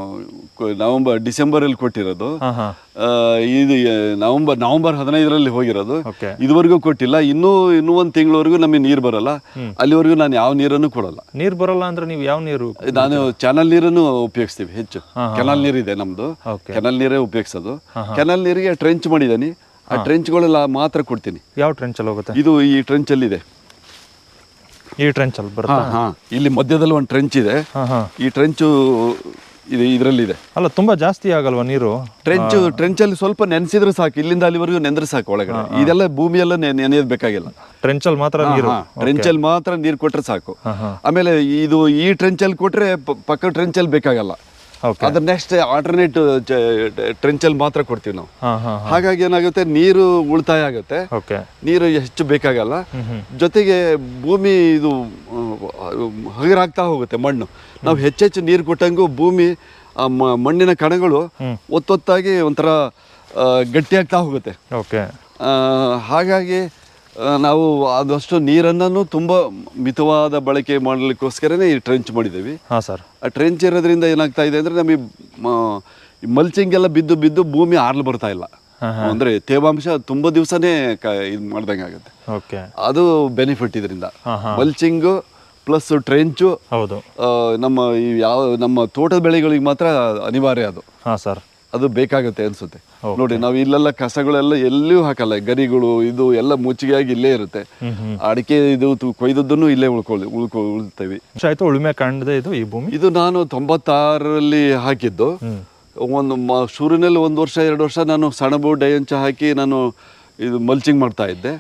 ನವೆಂಬರ್ ನವೆಂಬರ್ ಡಿಸೆಂಬರಲ್ಲಿ ಕೊಟ್ಟಿರೋದು. ಆ, ಇದು ಆ, ನವೆಂಬರ್ ನವೆಂಬರ್ ಹದಿನೈದರಲ್ಲಿ ಹೋಗಿರೋದು. ಓಕೆ. ಇದುವರೆಗೂ ಕೊಟ್ಟಿಲ್ಲ. ಇನ್ನೂ ಇನ್ನೂ ಒಂದು ತಿಂಗಳವರೆಗೂ ನಮಗೆ ನೀರು ಬರಲ್ಲ. ಅಲ್ಲಿವರೆಗೂ ನಾನು ಯಾವ ನೀರನ್ನು ಕೊಡಲ್ಲ. ನೀರು ಬರಲ್ಲ ಅಂದ್ರೆ ನೀವು ಯಾವ ನೀರು ನಾನು ಚಾನಲ್ ನೀರನ್ನು ಉಪಯೋಗಿಸ್ತೀವಿ ಹೆಚ್ಚು. ಕೆನಲ್ ನೀರಿದೆ ನಮ್ದು. ಓಕೆ. ಕೆನಲ್ ನೀರೇ ಉಪಯೋಗಿಸೋದು. ಕೆನಲ್ ನೀರಿಗೆ ಟ್ರೆಂಚ್ ಮಾಡಿದ್ದೀನಿ ಆ ಟ್ರೆಂಚ್ಗಳೆಲ್ಲ ಮಾತ್ರ ಕೊಡ್ತೀನಿ. ಯಾವ ಟ್ರೆಂಚಲ್ಲಿ ಹೋಗುತ್ತೆ? ಇದು ಈ ಟ್ರೆಂಚ್ ಅಲ್ಲಿ ಇದೆ ಈ ಟ್ರೆಂಚಲ್ಲಿ ಬರುತ್ತೆ? ಹಾ ಇಲ್ಲಿ ಮಧ್ಯದಲ್ಲಿ ಒಂದು ಟ್ರೆಂಚ್ ಇದೆ. ಈ ಟ್ರೆಂಚು ಇದೆ ಇದರಲ್ಲಿದೆ. ಅಲ್ಲ ತುಂಬಾ ಜಾಸ್ತಿ ಆಗಲ್ವಾ ನೀರು? ಟ್ರೆಂಚ್ ಟ್ರೆಂಚ್ ಅಲ್ಲಿ ಸ್ವಲ್ಪ ನೆನೆಸಿದ್ರೆ ಸಾಕು ಇಲ್ಲಿಂದ ಅಲ್ಲಿವರೆಗೂ ನೆಂದ್ರೆ ಸಾಕು ಒಳಗಡೆ. ಇದೆಲ್ಲ ಭೂಮಿಯೆಲ್ಲ ನೆನೆ- ನೆನೆಯೋದು ಬೇಕಾಗಿಲ್ಲ. ಟ್ರೆಂಚಲ್ಲಿ ಮಾತ್ರ ನೀರು? ಟ್ರೆಂಚ್ ಅಲ್ಲಿ ಮಾತ್ರ ನೀರು ಕೊಟ್ರೆ ಸಾಕು. ಆಮೇಲೆ ಇದು ಈ ಟ್ರೆಂಚ್ ಅಲ್ಲಿ ಕೊಟ್ರೆ ಪಕ್ಕ ಟ್ರೆಂಚ್ ಅಲ್ಲಿ ಬೇಕಾಗಲ್ಲ. ಅದ್ರ ನೆಕ್ಸ್ಟ್ ಆಲ್ಟರ್ನೇಟ್ ಟ್ರೆಂಚಲ್ಲಿ ಮಾತ್ರ ಕೊಡ್ತೀವಿ ನಾವು. ಹಾಗಾಗಿ ಏನಾಗುತ್ತೆ ನೀರು ಉಳಿತಾಯ ಆಗುತ್ತೆ. ನೀರು ಹೆಚ್ಚು ಬೇಕಾಗಲ್ಲ. ಜೊತೆಗೆ ಭೂಮಿ ಇದು ಹಗರಾಗ್ತಾ ಹೋಗುತ್ತೆ ಮಣ್ಣು. ನಾವು ಹೆಚ್ಚೆಚ್ಚು ನೀರು ಕೊಟ್ಟಂಗೂ ಭೂಮಿ ಮಣ್ಣಿನ ಕಣಗಳು ಒತ್ತೊತ್ತಾಗಿ ಒಂಥರ ಗಟ್ಟಿಯಾಗ್ತಾ ಹೋಗುತ್ತೆ. ಹಾಗಾಗಿ ನಾವು ಆದಷ್ಟು ನೀರನ್ನು ತುಂಬ ಮಿತವಾದ ಬಳಕೆ ಮಾಡಲಿಕ್ಕೋಸ್ಕರನೇ ಈ ಟ್ರೆಂಚ್ ಮಾಡಿದ್ದೀವಿ. ಹಾಂ ಸರ್. ಆ ಟ್ರೆಂಚ್ ಇರೋದ್ರಿಂದ ಏನಾಗ್ತಾ ಇದೆ ಅಂದರೆ ನಮಗೆ ಮಲ್ಚಿಂಗ್ ಎಲ್ಲ ಬಿದ್ದು ಬಿದ್ದು ಭೂಮಿ ಆರ್ಲು ಬರ್ತಾ ಇಲ್ಲ. ಅಂದರೆ ತೇವಾಂಶ ತುಂಬ ದಿವಸನೇ ಕ ಇದು ಮಾಡ್ದಂಗೆ ಆಗುತ್ತೆ. ಓಕೆ. ಅದು ಬೆನಿಫಿಟ್ ಇದರಿಂದ. ಮಲ್ಚಿಂಗು ಪ್ಲಸ್ ಟ್ರೆಂಚು ಹೌದು. ನಮ್ಮ ಈ ಯಾವ ನಮ್ಮ ತೋಟದ ಬೆಳೆಗಳಿಗೆ ಮಾತ್ರ ಅನಿವಾರ್ಯ ಅದು. ಹಾಂ ಸರ್. ಅದು ಬೇಕಾಗುತ್ತೆ ಅನ್ಸುತ್ತೆ. ನೋಡಿ ನಾವು ಇಲ್ಲೆಲ್ಲ ಕಸಗಳೆಲ್ಲ ಎಲ್ಲಿಯೂ ಹಾಕಲ್ಲ. ಗರಿಗಳು ಇದು ಎಲ್ಲ ಮುಚ್ಚಿಗೆಯಾಗಿ ಇಲ್ಲೇ ಇರುತ್ತೆ. ಅಡಿಕೆ ಇದು ಕೊಯ್ದದ್ದನ್ನು ಇಲ್ಲೇ ಉಳ್ಕೊಳ್ಳಿ ಉಳ್ಕೊ ಉಳ್ತೇವೆ. ಆಯ್ತು ಉಳುಮೆ ಕಾಣದೆ ಇದು ಈ ಭೂಮಿ? ಇದು ನಾನು ತೊಂಬತ್ತಾರರಲ್ಲಿ ಹಾಕಿದ್ದು. ಒಂದು ಶುರುವಿನಲ್ಲಿ ಒಂದು ವರ್ಷ ಎರಡು ವರ್ಷ ನಾನು ಸಣಬು ಡಯಂಚ ಹಾಕಿ ನಾನು ಇದು ಮಲ್ಚಿಂಗ್ ಮಾಡ್ತಾ ಇದ್ದೆ.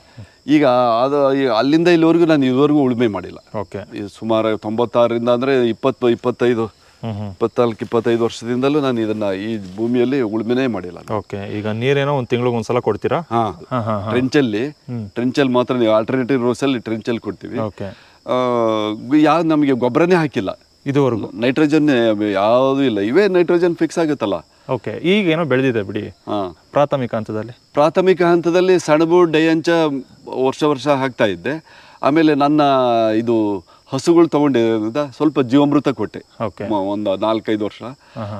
ಈಗ ಅದು ಅಲ್ಲಿಂದ ಇಲ್ಲಿವರೆಗೂ ನಾನು ಇದುವರೆಗೂ ಉಳುಮೆ ಮಾಡಿಲ್ಲ. ಓಕೆ ಸುಮಾರು ತೊಂಬತ್ತಾರರಿಂದ ಅಂದರೆ ಇಪ್ಪತ್ತು ಇಪ್ಪತ್ತೈದು ಇಪ್ಪತ್ನಾಲ್ಕು ಇಪ್ಪತ್ತೈದು ವರ್ಷದಿಂದಲೂ ನಾನು ಇದನ್ನ ಈ ಭೂಮಿಯಲ್ಲಿ ಉಳುಮೆನೇ ಮಾಡಿಲ್ಲ ಓಕೆ ಈಗ ನೀರೇನೋ ಒಂದು ತಿಂಗಳಿಗೆ ಒಂದ್ಸಲ ಕೊಡ್ತೀರಾ? ಹಾ ಹಾಂ ಹಾಂ ಹಾಂ. ಟ್ರೆಂಚಲ್ಲಿ ಟ್ರೆಂಚಲ್ಲಿ ಮಾತ್ರ ನೀವು ಆಲ್ಟರ್ನೇಟಿವ್ ರೋಸಲ್ಲಿ ಟ್ರೆಂಚಲ್ಲಿ ಕೊಡ್ತೀವಿ. ಓಕೆ. ಯಾವ್ದು ನಮಗೆ ಗೊಬ್ಬರನೇ ಹಾಕಿಲ್ಲ. ಇದುವರೆಗೂ? ನೈಟ್ರೋಜನ್ ಯಾವುದೂ ಇಲ್ಲ. ಇವೇ ನೈಟ್ರೋಜನ್ ಫಿಕ್ಸ್ ಆಗುತ್ತಲ್ಲ. ಓಕೆ ಈಗ ಏನೋ ಬೆಳೆದಿದೆ ಬಿಡಿ. ಹಾ. ಪ್ರಾಥಮಿಕ ಹಂತದಲ್ಲಿ? ಪ್ರಾಥಮಿಕ ಹಂತದಲ್ಲಿ ಸಣಬು ಡಯಂಚ ವರ್ಷ ವರ್ಷ ಹಾಕ್ತಾ ಇದ್ದೆ. ಆಮೇಲೆ ನನ್ನ ಇದು ಹಸುಗಳು ತಗೊಂಡಿರೋದ್ರಿಂದ ಸ್ವಲ್ಪ ಜೀವಾಮೃತ ಕೊಟ್ಟೆ. ಮ- ಒಂದು ನಾಲ್ಕೈದು ವರ್ಷ.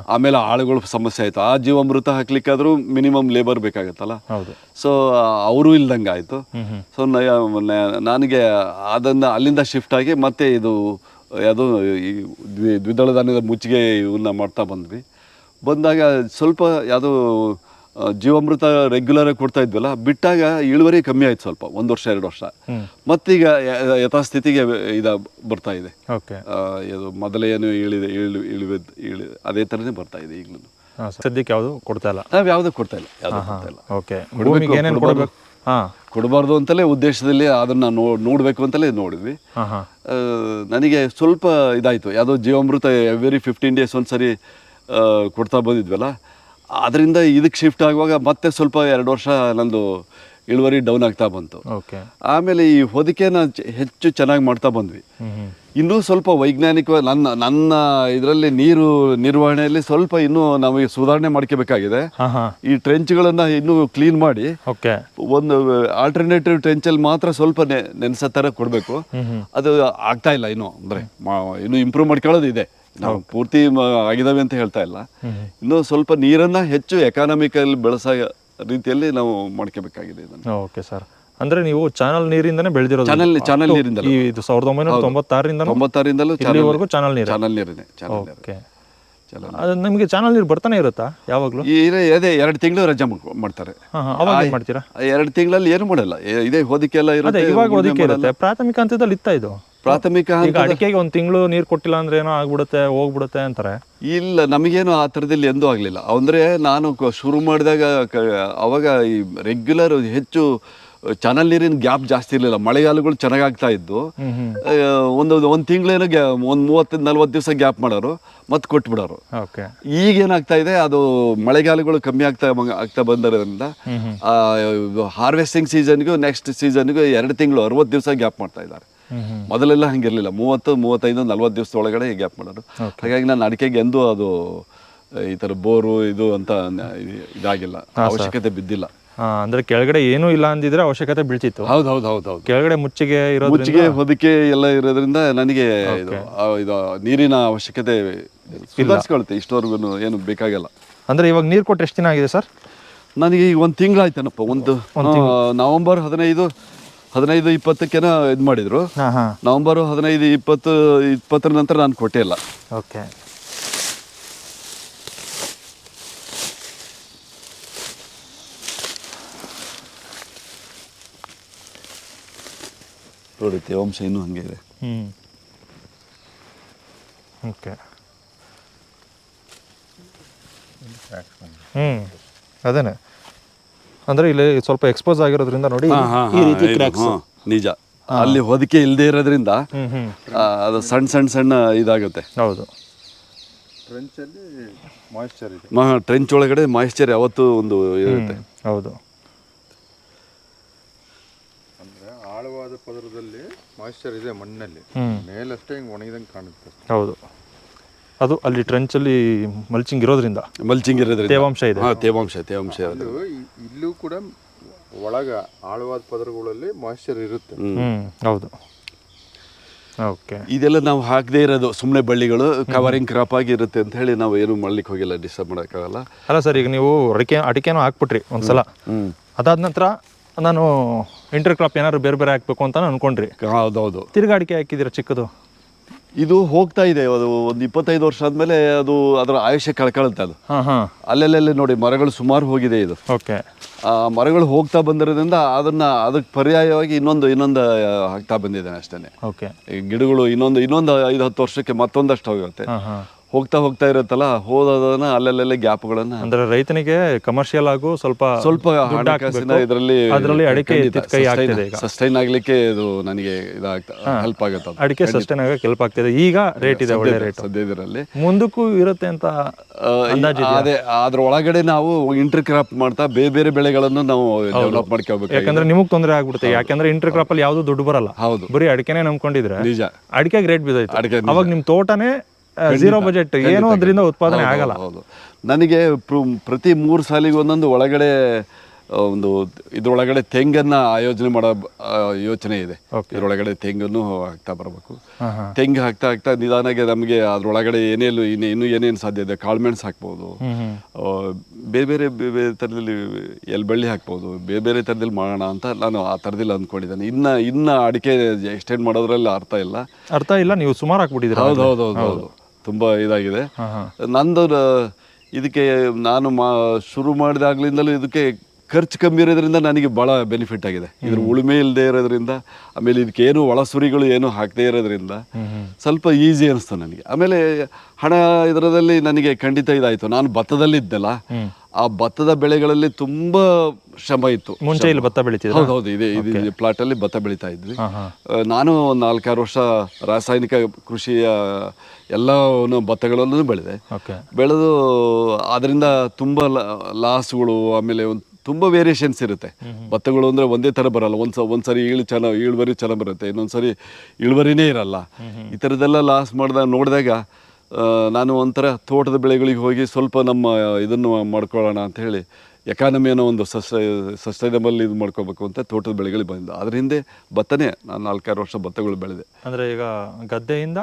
ಆಮೇಲೆ ಆಳುಗಳು ಸಮಸ್ಯೆ ಆಯಿತು. ಆ ಜೀವಾಮೃತ ಹಾಕ್ಲಿಕ್ಕಾದ್ರೂ ಮಿನಿಮಮ್ ಲೇಬರ್ ಬೇಕಾಗತ್ತಲ್ಲ? ಹೌದು. ಸೊ ಅವರು ಇಲ್ದಂಗೆ ಆಯಿತು. ಸೊ ನನಗೆ ಅದನ್ನು ಅಲ್ಲಿಂದ ಶಿಫ್ಟ್ ಆಗಿ ಮತ್ತೆ ಇದು ಯಾವುದು ಈ ದ್ವಿ ದ್ವಿದಳ ಧಾನ್ಯದ ಮುಚ್ಚಿಗೆ ಇವನ್ನ ಮಾಡ್ತಾ ಬಂದ್ವಿ. ಬಂದಾಗ ಸ್ವಲ್ಪ ಯಾವುದೋ ಜೀವಾಮೃತ ರೆಗ್ಯುಲರಾಗಿ ಕೊಡ್ತಾ ಇದ್ವಲ್ಲ ಬಿಟ್ಟಾಗ ಇಳುವರಿ ಕಮ್ಮಿ ಆಯ್ತು ಸ್ವಲ್ಪ ಒಂದು ವರ್ಷ ಎರಡು ವರ್ಷ. ಮತ್ತೀಗ ಯಥಾಸ್ಥಿತಿಗೆ ಇದ ಬರ್ತಾ ಇದೆ. ಇದು ಮೊದಲೇನು ಇಳಿದೆ ಇಳು ಇಳುವೆ ಇಳಿ ಅದೇ ಥರನೇ ಬರ್ತಾ ಇದೆ ಈಗಲೂ ಸದ್ಯಕ್ಕೆ ಯಾವುದು ಕೊಡ್ತಾ ಇಲ್ಲ? ನಾವು ಯಾವುದೂ ಕೊಡ್ತಾ ಇಲ್ಲ ಯಾವುದು ಕೊಡ್ತಾ ಇಲ್ಲ. ಓಕೆ. ಕೊಡಬೇಕು ಕೊಡಬಾರ್ದು. ಅಂತಲೇ ಉದ್ದೇಶದಲ್ಲಿ ಅದನ್ನ ನೋ ನೋಡಬೇಕು ಅಂತಲೇ ನೋಡಿದ್ವಿ. ನನಗೆ ಸ್ವಲ್ಪ ಇದಾಯಿತು. ಯಾವುದೋ ಜೀವಾಮೃತ ಎವ್ರಿ ಫಿಫ್ಟೀನ್ ಡೇಸ್ ಒಂದು ಸರಿ ಆ, ಕೊಡ್ತಾ ಬಂದಿದ್ವಲ್ಲ ಅದರಿಂದ ಇದಕ್ಕೆ ಶಿಫ್ಟ್ ಆಗುವಾಗ ಮತ್ತೆ ಸ್ವಲ್ಪ ಎರಡು ವರ್ಷ ನಂದು ಇಳುವರಿ ಡೌನ್ ಆಗ್ತಾ ಬಂತು. ಓಕೆ ಆಮೇಲೆ ಈ ಹೊದಿಕೆನ ಹೆಚ್ಚು ಚೆನ್ನಾಗಿ ಮಾಡ್ತಾ ಬಂದ್ವಿ. ಇನ್ನೂ ಸ್ವಲ್ಪ ವೈಜ್ಞಾನಿಕವಾಗಿ ನನ್ನ ನನ್ನ ಇದರಲ್ಲಿ ನೀರು ನಿರ್ವಹಣೆಯಲ್ಲಿ ಸ್ವಲ್ಪ ಇನ್ನೂ ನಮಗೆ ಸುಧಾರಣೆ ಮಾಡ್ಕೋಬೇಕಾಗಿದೆ. ಈ ಟ್ರೆಂಚ್ಗಳನ್ನು ಇನ್ನೂ ಕ್ಲೀನ್ ಮಾಡಿ. ಓಕೆ ಒಂದು ಆಲ್ಟರ್ನೇಟಿವ್ ಟ್ರೆಂಚಲ್ಲಿ ಮಾತ್ರ ಸ್ವಲ್ಪ ನೆನೆಸೋ ಥರ ಕೊಡಬೇಕು. ಅದು ಆಗ್ತಾ ಇಲ್ಲ ಇನ್ನೂ. ಅಂದರೆ ಇನ್ನೂ ಇಂಪ್ರೂವ್ ಮಾಡ್ಕೊಳ್ಳೋದು ಇದೆ ನಾವು ಪೂರ್ತಿ ಆಗಿದ್ದಾವೆ ಆಗಿದಾವೆ ಅಂತ ಹೇಳ್ತಾ ಇಲ್ಲ. ಇನ್ನೂ ಸ್ವಲ್ಪ ನೀರನ್ನ ಹೆಚ್ಚು ಎಕಾನಮಿಕಲ್ ಬೆಳೆಸೋ ರೀತಿಯಲ್ಲಿ ನಾವು ಮಾಡ್ಕೋಬೇಕಾಗಿದೆ ಇದನ್ನು. Okay sir. ಅಂದ್ರೆ ನೀವು ಚಾನಲ್ ನೀರಿಂದನೇ ಬೆಳೆದಿರೋ ಚಾನಲ್ ಚಾನಲ್ ನೀರಿಂದ ಇದು ಸಾವಿರದ ಒಂಬೈನೂರ ತೊಂಬತ್ತಾರರಿಂದ ತೊಂಬತ್ತಾರಿಂದಲೂ ಚಾನಲ್ವರೆಗೂ ಚಾನಲ್ ನೀರು. ಚಾನಲ್ ನೀರಿದೆ ಚಾನಲ್ ಓಕೆ. ಅದು ನಿಮಗೆ ಚಾನಲ್ ನೀರು ಬರ್ತಾನೆ ಇರುತ್ತಾ ಯಾವಾಗಲೂ? ಅದೇ ಎರಡು ತಿಂಗಳು ರಜಾ ಮಾಡ್ತಾರೆ. ಅವಾಗ ಏನು ಮಾಡ್ತೀರಾ? ಎರಡು ತಿಂಗಳಲ್ಲಿ ಏನು ಮಾಡಲ್ಲ. ಇದೇ ಹೊದಿಕೆ ಎಲ್ಲ ಇರುತ್ತೆ ಇವಾಗ ಒದಕೆ ಇರುತ್ತೆ. ಪ್ರಾಥಮಿಕ ಹಂತದಲ್ಲಿ ಇತ್ತ ಇದು? ಪ್ರಾಥಮಿಕ ಈಗ ಅಡಿಕೆಗೆ ಒಂದು ತಿಂಗಳು ನೀರು ಕೊಟ್ಟಿಲ್ಲ ಅಂದ್ರೆ ಏನೋ ಆಗ್ಬಿಡುತ್ತೆ ಹೋಗ್ಬಿಡುತ್ತೆ ಅಂತಾರೆ. ಇಲ್ಲ ನಮಗೇನು ಆ ಥರದಲ್ಲಿ ಎಂದೂ ಆಗಲಿಲ್ಲ. ಅಂದರೆ ನಾನು ಶುರು ಮಾಡಿದಾಗ ಅವಾಗ ಈ ರೆಗ್ಯುಲರ್ ಹೆಚ್ಚು ಚಾನಲ್ ನೀರಿನ ಗ್ಯಾಪ್ ಜಾಸ್ತಿ ಇರಲಿಲ್ಲ. ಮಳೆಗಾಲಗಳು ಚೆನ್ನಾಗಿ ಆಗ್ತಾ ಇದ್ದು ಒಂದು ಒಂದು ತಿಂಗಳೇನೋ ಗ್ಯಾ ಒಂದು ಮೂವತ್ತು ನಲ್ವತ್ತು ದಿವಸ ಗ್ಯಾಪ್ ಮಾಡೋರು ಮತ್ತೆ ಕೊಟ್ಬಿಡೋರು. ಓಕೆ. ಈಗ ಏನಾಗ್ತಾ ಇದೆ ಅದು ಮಳೆಗಾಲಗಳು ಕಮ್ಮಿ ಆಗ್ತಾ ಆಗ್ತಾ ಬಂದಿರೋದ್ರಿಂದ ಹಾರ್ವೆಸ್ಟಿಂಗ್ ಸೀಸನ್ಗೂ ನೆಕ್ಸ್ಟ್ ಸೀಸನ್ಗೂ ಎರಡು ತಿಂಗಳು ಅರವತ್ತು ದಿವಸ ಗ್ಯಾಪ್ ಮಾಡ್ತಾ ಇದ್ದಾರೆ. ಮೊದಲೆಲ್ಲ ಹಂಗಿರಲಿಲ್ಲ. ಮೂವತ್ತು ಮೂವತ್ತೈದು ನಲ್ವತ್ತು ದಿವಸದ ಒಳಗಡೆ ಗ್ಯಾಪ್ ಮಾಡೋರು ಹಾಗಾಗಿ ನಾನು ಅಡಿಕೆಗೆ ಎಂದೂ ಅದು ಈ ಥರ ಬೋರು ಇದು ಅಂತ ಇದಾಗಿಲ್ಲ. ಅವಶ್ಯಕತೆ ಬಿದ್ದಿಲ್ಲ. ಅಂದ್ರೆ ಕೆಳಗಡೆ ಏನೂ ಇಲ್ಲ ಅಂದಿದ್ರೆ ಅವಶ್ಯಕತೆ ಬೀಳ್ತಿತ್ತು. ಹೌದು ಹೌದು ಹೌದು ಹೌದು. ಕೆಳಗಡೆ ಮುಚ್ಚಿಗೆ ಇರೋ ಮುಚ್ಚಿಗೆ ಹೊದಿಕೆ ಎಲ್ಲ ಇರೋದ್ರಿಂದ ನನಗೆ ಇದು ನೀರಿನ ಅವಶ್ಯಕತೆ ಸುಧಾರಿಸ್ಕೊಳುತ್ತೆ. ಇಷ್ಟವರೆಗೂ ಏನು ಬೇಕಾಗಲ್ಲ. ಅಂದ್ರೆ ಇವಾಗ ನೀರು ಕೊಟ್ಟು ಎಷ್ಟು ದಿನ ಆಗಿದೆ ಸರ್? ನನಗೆ ಈಗ ಒಂದು ತಿಂಗಳಾಯ್ತೇನಪ್ಪ ಒಂದು ನವೆಂಬರ್ ಹದಿನೈದು ಹದಿನೈದು ಇಪ್ಪತ್ತಕ್ಕೆನ ಇದು ಮಾಡಿದ್ರು. ಹಾಂ ಹಾ. ನವೆಂಬರ್ ಹದಿನೈದು ಇಪ್ಪತ್ತು ಇಪ್ಪತ್ತರ ನಂತರ ನಾನು ಕೊಟ್ಟೇ ಇಲ್ಲ. ಓಕೆ. ನೋಡಿ ತೇವಾಂಶ ಇನ್ನೂ ಹಂಗೆ ಇದೆ. ಹ್ಮ್. ಓಕೆ. ಹ್ಞೂ ಅದೇನೆ ಅಂದ್ರೆ ಇಲ್ಲಿ ಸ್ವಲ್ಪ ಎಕ್ಸ್ಪೋಸ್ ಆಗಿರೋದ್ರಿಂದ ನೋಡಿ ಈ ರೀತಿ ಕ್ರ್ಯಾಕ್ಸ್ ಹಾ, ನಿಜ. ಅಲ್ಲಿ ಹೊದಿಕೆ ಇಲ್ಲದೆ ಇರೋದ್ರಿಂದ ಆ, ಅದು ಸಣ್ಣ ಸಣ್ಣ ಸಣ್ಣ ಇದಾಗುತ್ತೆ. ಹೌದು. ಮಾಯಿಶ್ಚರ್ ಇದೆ. ಟ್ರೆಂಚ್ ಒಳಗಡೆ ಮಾಯಿಶ್ಚರ್ ಯಾವತ್ತೂ ಒಂದು ಇರುತ್ತೆ. ಹ್ಮ್, ಹೌದು. ಅಂದ್ರೆ ಆಳವಾದ ಪದರದಲ್ಲಿ ಮಾಯಿಶ್ಚರ್ ಇದೆ ಮಣ್ಣಲ್ಲಿ. ಮೇಲಷ್ಟೇ ಹಿಂಗೆ ಒಣಗಿದಂಗೆ ಕಾಣುತ್ತೆ ಹೌದು. ಅದು ಅಲ್ಲಿ ಟ್ರೆಂಚಲ್ಲಿ ಮಲ್ಚಿಂಗ್ ಇರೋದ್ರಿಂದ. ಮಲ್ಚಿಂಗ್ ಇರೋದ್ರಿಂದ. ತೇವಾಂಶ ಇದೆ. ಹಾ ತೇವಾಂಶ ತೇವಾಂಶ ಇರೋದು. ಇ- ಇಲ್ಲೂ ಕೂಡ ಒಳಗ ಆಳವಾದ ಪದರಗಳಲ್ಲಿ ಮಾಯಿಶ್ಚರ್ ಇರುತ್ತೆ. ಹ್ಮ್. ಹೌದು. ಓಕೆ. ಇದೆಲ್ಲ ನಾವು ಹಾಕದೇ ಇರೋದು ಸುಮ್ಮನೆ ಬಳ್ಳಿಗಳು ಕವರಿಂಗ್ ಕ್ರಾಪ್ ಆಗಿ ಇರುತ್ತೆ ಅಂತ ಹೇಳಿ ನಾವು ಏನು ಮಾಡ್ಲಿಕ್ಕೆ ಹೋಗಿಲ್ಲ ಡಿಸ್ಟರ್ಬ್ ಮಾಡೋಕ್ಕಾಗಲ್ಲ. ಅಲ್ಲ ಸರ್ ಈಗ ನೀವು ಅಡಿಕೆ ಅಡಿಕೆನೂ ಹಾಕ್ಬಿಟ್ರಿ ಒಂದ್ಸಲ. ಅದಾದ ನಂತರ ನಾನು ಇಂಟರ್ ಕ್ರಾಪ್ ಏನಾದ್ರು ಬೇರೆ ಬೇರೆ ಹಾಕ್ಬೇಕು ಅಂತ ಅನ್ಕೊಂಡ್ರಿ. ಹೌದೌದು. ತಿರ್ಗಾ ಅಡಿಕೆ ಹಾಕಿದಿರ ಚಿಕ್ಕದು? ಇದು ಹೋಗ್ತಾ ಇದೆ ಅದು ಒಂದು ಇಪ್ಪತ್ತೈದು ವರ್ಷ ಆದ್ಮೇಲೆ ಅದು ಅದರ ಆಯುಷ್ಯ ಕಳ್ಕೊಳ್ಳುತ್ತೆ ಅದು. ಅಲ್ಲೆಲ್ಲೆಲ್ಲಿ ನೋಡಿ ಮರಗಳು ಸುಮಾರು ಹೋಗಿದೆ ಇದು. ಓಕೆ. ಆ ಮರಗಳು ಹೋಗ್ತಾ ಬಂದಿರೋದ್ರಿಂದ ಅದನ್ನ ಅದಕ್ಕೆ ಪರ್ಯಾಯವಾಗಿ ಇನ್ನೊಂದು ಇನ್ನೊಂದು ಹಾಕ್ತಾ ಬಂದಿದ್ದೇನೆ ಅಷ್ಟೇ ಓಕೆ. ಗಿಡಗಳು ಇನ್ನೊಂದು ಇನ್ನೊಂದು ಐದು ಹತ್ತು ವರ್ಷಕ್ಕೆ ಮತ್ತೊಂದಷ್ಟು ಹೋಗುತ್ತೆ. ಹೋಗ್ತಾ ಹೋಗ್ತಾ ಇರುತ್ತಲ್ಲ ಹೋದದನ್ನ ಅಲ್ಲಲ್ಲೇ ಗ್ಯಾಪ್ಗಳನ್ನ ಅಂದ್ರೆ ರೈತನಿಗೆ ಕಮರ್ಷಿಯಲ್ ಆಗು ಸ್ವಲ್ಪ ಸ್ವಲ್ಪ ಹಣಕಾಸಿನ. ಇದರಲ್ಲಿ ಅದ್ರಲ್ಲಿ ಅಡಿಕೆ ಕೈ ಆಗ್ತಿದೆ ಸಸ್ಟೈನ್ ಆಗ್ಲಿಕ್ಕೆ ಇದು ನನಗೆ ಇದಾಗ್ತಾ ಹೆಲ್ಪ್ ಆಗುತ್ತೆ. ಅಡಿಕೆ ಸಸ್ಟೈನ್ ಆಗಕ್ಕೆ ಹೆಲ್ಪ್ ಆಗ್ತಿದೆ. ಈಗ ರೇಟ್ ಇದೆ ಒಳ್ಳೆ ರೇಟ್ ಸದ್ಯದರಲ್ಲಿ. ಮುಂದಕ್ಕೂ ಇರುತ್ತೆ ಅಂತ ಅದೇ ಅದ್ರ ಒಳಗಡೆ ನಾವು ಇಂಟರ್ ಕ್ರಾಪ್ ಮಾಡ್ತಾ ಬೇರೆ ಬೇರೆ ಬೆಳೆಗಳನ್ನು ನಾವು ಡೆವಲಪ್ ಮಾಡ್ಕೋಬೇಕು. ಯಾಕಂದ್ರೆ ನಿಮಗ್ ತೊಂದರೆ ಆಗ್ಬಿಡುತ್ತೆ. ಯಾಕಂದ್ರೆ ಇಂಟರ್ ಕ್ರಾಪ್ ಅಲ್ಲಿ ಯಾವ್ದು ದುಡ್ಡು ಬರಲ್ಲ. ಹೌದು. ಬರೀ ಅಡಿಕೆನೆ ನಂಬ್ಕೊಂಡಿದ್ರೆ ನಿಜ. ಅಡಿಕೆಗೆ ರೇಟ್ ಬಿದ್ದೈತೆ ಅವಾಗ ನಿಮ್ ತೋಟನೇ ಝೀರೋ ಬಜೆಟ್ ಏನೋ ಅದರಿಂದ ಉತ್ಪಾದನೆ ಆಗಲ್ಲ. ಹೌದು. ನನಗೆ ಪ್ರತಿ ಮೂರು ಸಾಲಿಗೆ ಒಂದೊಂದು ಒಳಗಡೆ ಒಂದು ಇದ್ರೊಳಗಡೆ ತೆಂಗನ್ನ ಆಯೋಜನೆ ಮಾಡೋ ಯೋಚನೆ ಇದೆ. ಇದರೊಳಗಡೆ ತೆಂಗನ್ನು ಹಾಕ್ತಾ ಬರಬೇಕು. ತೆಂಗು ಹಾಕ್ತಾ ಹಾಕ್ತಾ ನಿಧಾನಕ್ಕೆ ನಮಗೆ ಅದ್ರೊಳಗಡೆ ಏನೇನು ಇನ್ನು ಇನ್ನೂ ಏನೇನು ಸಾಧ್ಯ ಇದೆ? ಕಾಳುಮೆಣಸು ಹಾಕ್ಬೋದು. ಬೇರೆ ಬೇರೆ ಬೇರೆ ಥರದಲ್ಲಿ ಎಲ್ಬಳ್ಳಿ ಹಾಕ್ಬೋದು. ಬೇರೆ ಬೇರೆ ಥರದಲ್ಲಿ ಮಾಡೋಣ ಅಂತ ನಾನು ಆ ಥರದಲ್ಲಿ ಅಂದ್ಕೊಂಡಿದ್ದೇನೆ. ಇನ್ನು ಇನ್ನು ಅಡಿಕೆ ಎಕ್ಸ್ಟೆಂಡ್ ಮಾಡೋದ್ರಲ್ಲಿ ಅರ್ಥ ಇಲ್ಲ. ಅರ್ಥ ಇಲ್ಲ ನೀವು ಸುಮಾರು ಹಾಕ್ಬಿಟ್ಟಿದ್ದೀರಾ ಹೌದು ಹೌದು ಹೌದು. ಹೌದು. ತುಂಬ ಇದಾಗಿದೆ. ನಂದು ಇದಕ್ಕೆ ನಾನು ಮಾ ಶುರು ಮಾಡಿದಾಗ್ಲಿಂದಲೂ ಇದಕ್ಕೆ ಖರ್ಚು ಕಮ್ಮಿ ಇರೋದ್ರಿಂದ ನನಗೆ ಭಾಳ ಬೆನಿಫಿಟ್ ಆಗಿದೆ. ಇದ್ರ ಉಳುಮೆ ಇಲ್ಲದೆ ಇರೋದ್ರಿಂದ ಆಮೇಲೆ ಇದಕ್ಕೆ ಏನು ಒಳಸುರಿಗಳು ಏನು ಹಾಕದೇ ಇರೋದ್ರಿಂದ ಸ್ವಲ್ಪ ಈಸಿ ಅನಿಸ್ತು ನನಗೆ. ಆಮೇಲೆ ಹಣ ಇದರದಲ್ಲಿ ನನಗೆ ಖಂಡಿತ ಇದಾಯಿತು. ನಾನು ಭತ್ತದಲ್ಲಿದ್ದೆಲ್ಲ. ಆ ಭತ್ತದ ಬೆಳೆಗಳಲ್ಲಿ ತುಂಬಾ ಶ್ರಮ ಇತ್ತು. ಮುಂಚೆ ಇಲ್ಲಿ ಭತ್ತ ಬೆಳಿತಿದ್ರು? ಹೌದು ಹೌದು ಇದೆ ಇದು ಪ್ಲಾಟಲ್ಲಿ ಭತ್ತ ಬೆಳೀತಾ ಇದ್ವಿ. ನಾನು ಒಂದು ನಾಲ್ಕಾರು ವರ್ಷ ರಾಸಾಯನಿಕ ಕೃಷಿಯ ಎಲ್ಲವನ್ನು ಭತ್ತಗಳನ್ನು ಬೆಳೆದೆ. ಬೆಳೆದು ಅದರಿಂದ ತುಂಬ ಲಾಸ್ಗಳು ಆಮೇಲೆ ಒಂದು ತುಂಬ ವೇರಿಯೇಷನ್ಸ್ ಇರುತ್ತೆ. ಭತ್ತಗಳು ಅಂದರೆ ಒಂದೇ ಥರ ಬರಲ್ಲ. ಒಂದು ಸ ಒಂದು ಸರಿ ಇಳು ಚೆನ್ನ ಇಳುವರಿ ಚೆನ್ನಾಗಿ ಬರುತ್ತೆ ಇನ್ನೊಂದು ಸರಿ ಇಳುವರಿನೇ ಇರಲ್ಲ ಈ ಥರದ್ದೆಲ್ಲ ಲಾಸ್ ಮಾಡಿದಾಗ ನೋಡಿದಾಗ ನಾನು ಒಂಥರ ತೋಟದ ಬೆಳೆಗಳಿಗೆ ಹೋಗಿ ಸ್ವಲ್ಪ ನಮ್ಮ ಇದನ್ನು ಮಾಡ್ಕೊಳ್ಳೋಣ ಅಂತ ಹೇಳಿ ಎಕಾನಮಿ ಅನ್ನೋ ಒಂದು ಸಸ್ಟ ಸಸ್ಟೈನಬಲ್ ಇದು ಮಾಡ್ಕೋಬೇಕು ಅಂತ ತೋಟದ ಬೆಳೆಗಳಿಗೆ ಬಂದಿದ್ದು. ಅದರ ಹಿಂದೆ ಭತ್ತನೇ ನಾನು ನಾಲ್ಕಾರು ವರ್ಷ ಭತ್ತಗಳು ಬೆಳೆದೆ. ಅಂದರೆ ಈಗ ಗದ್ದೆಯಿಂದ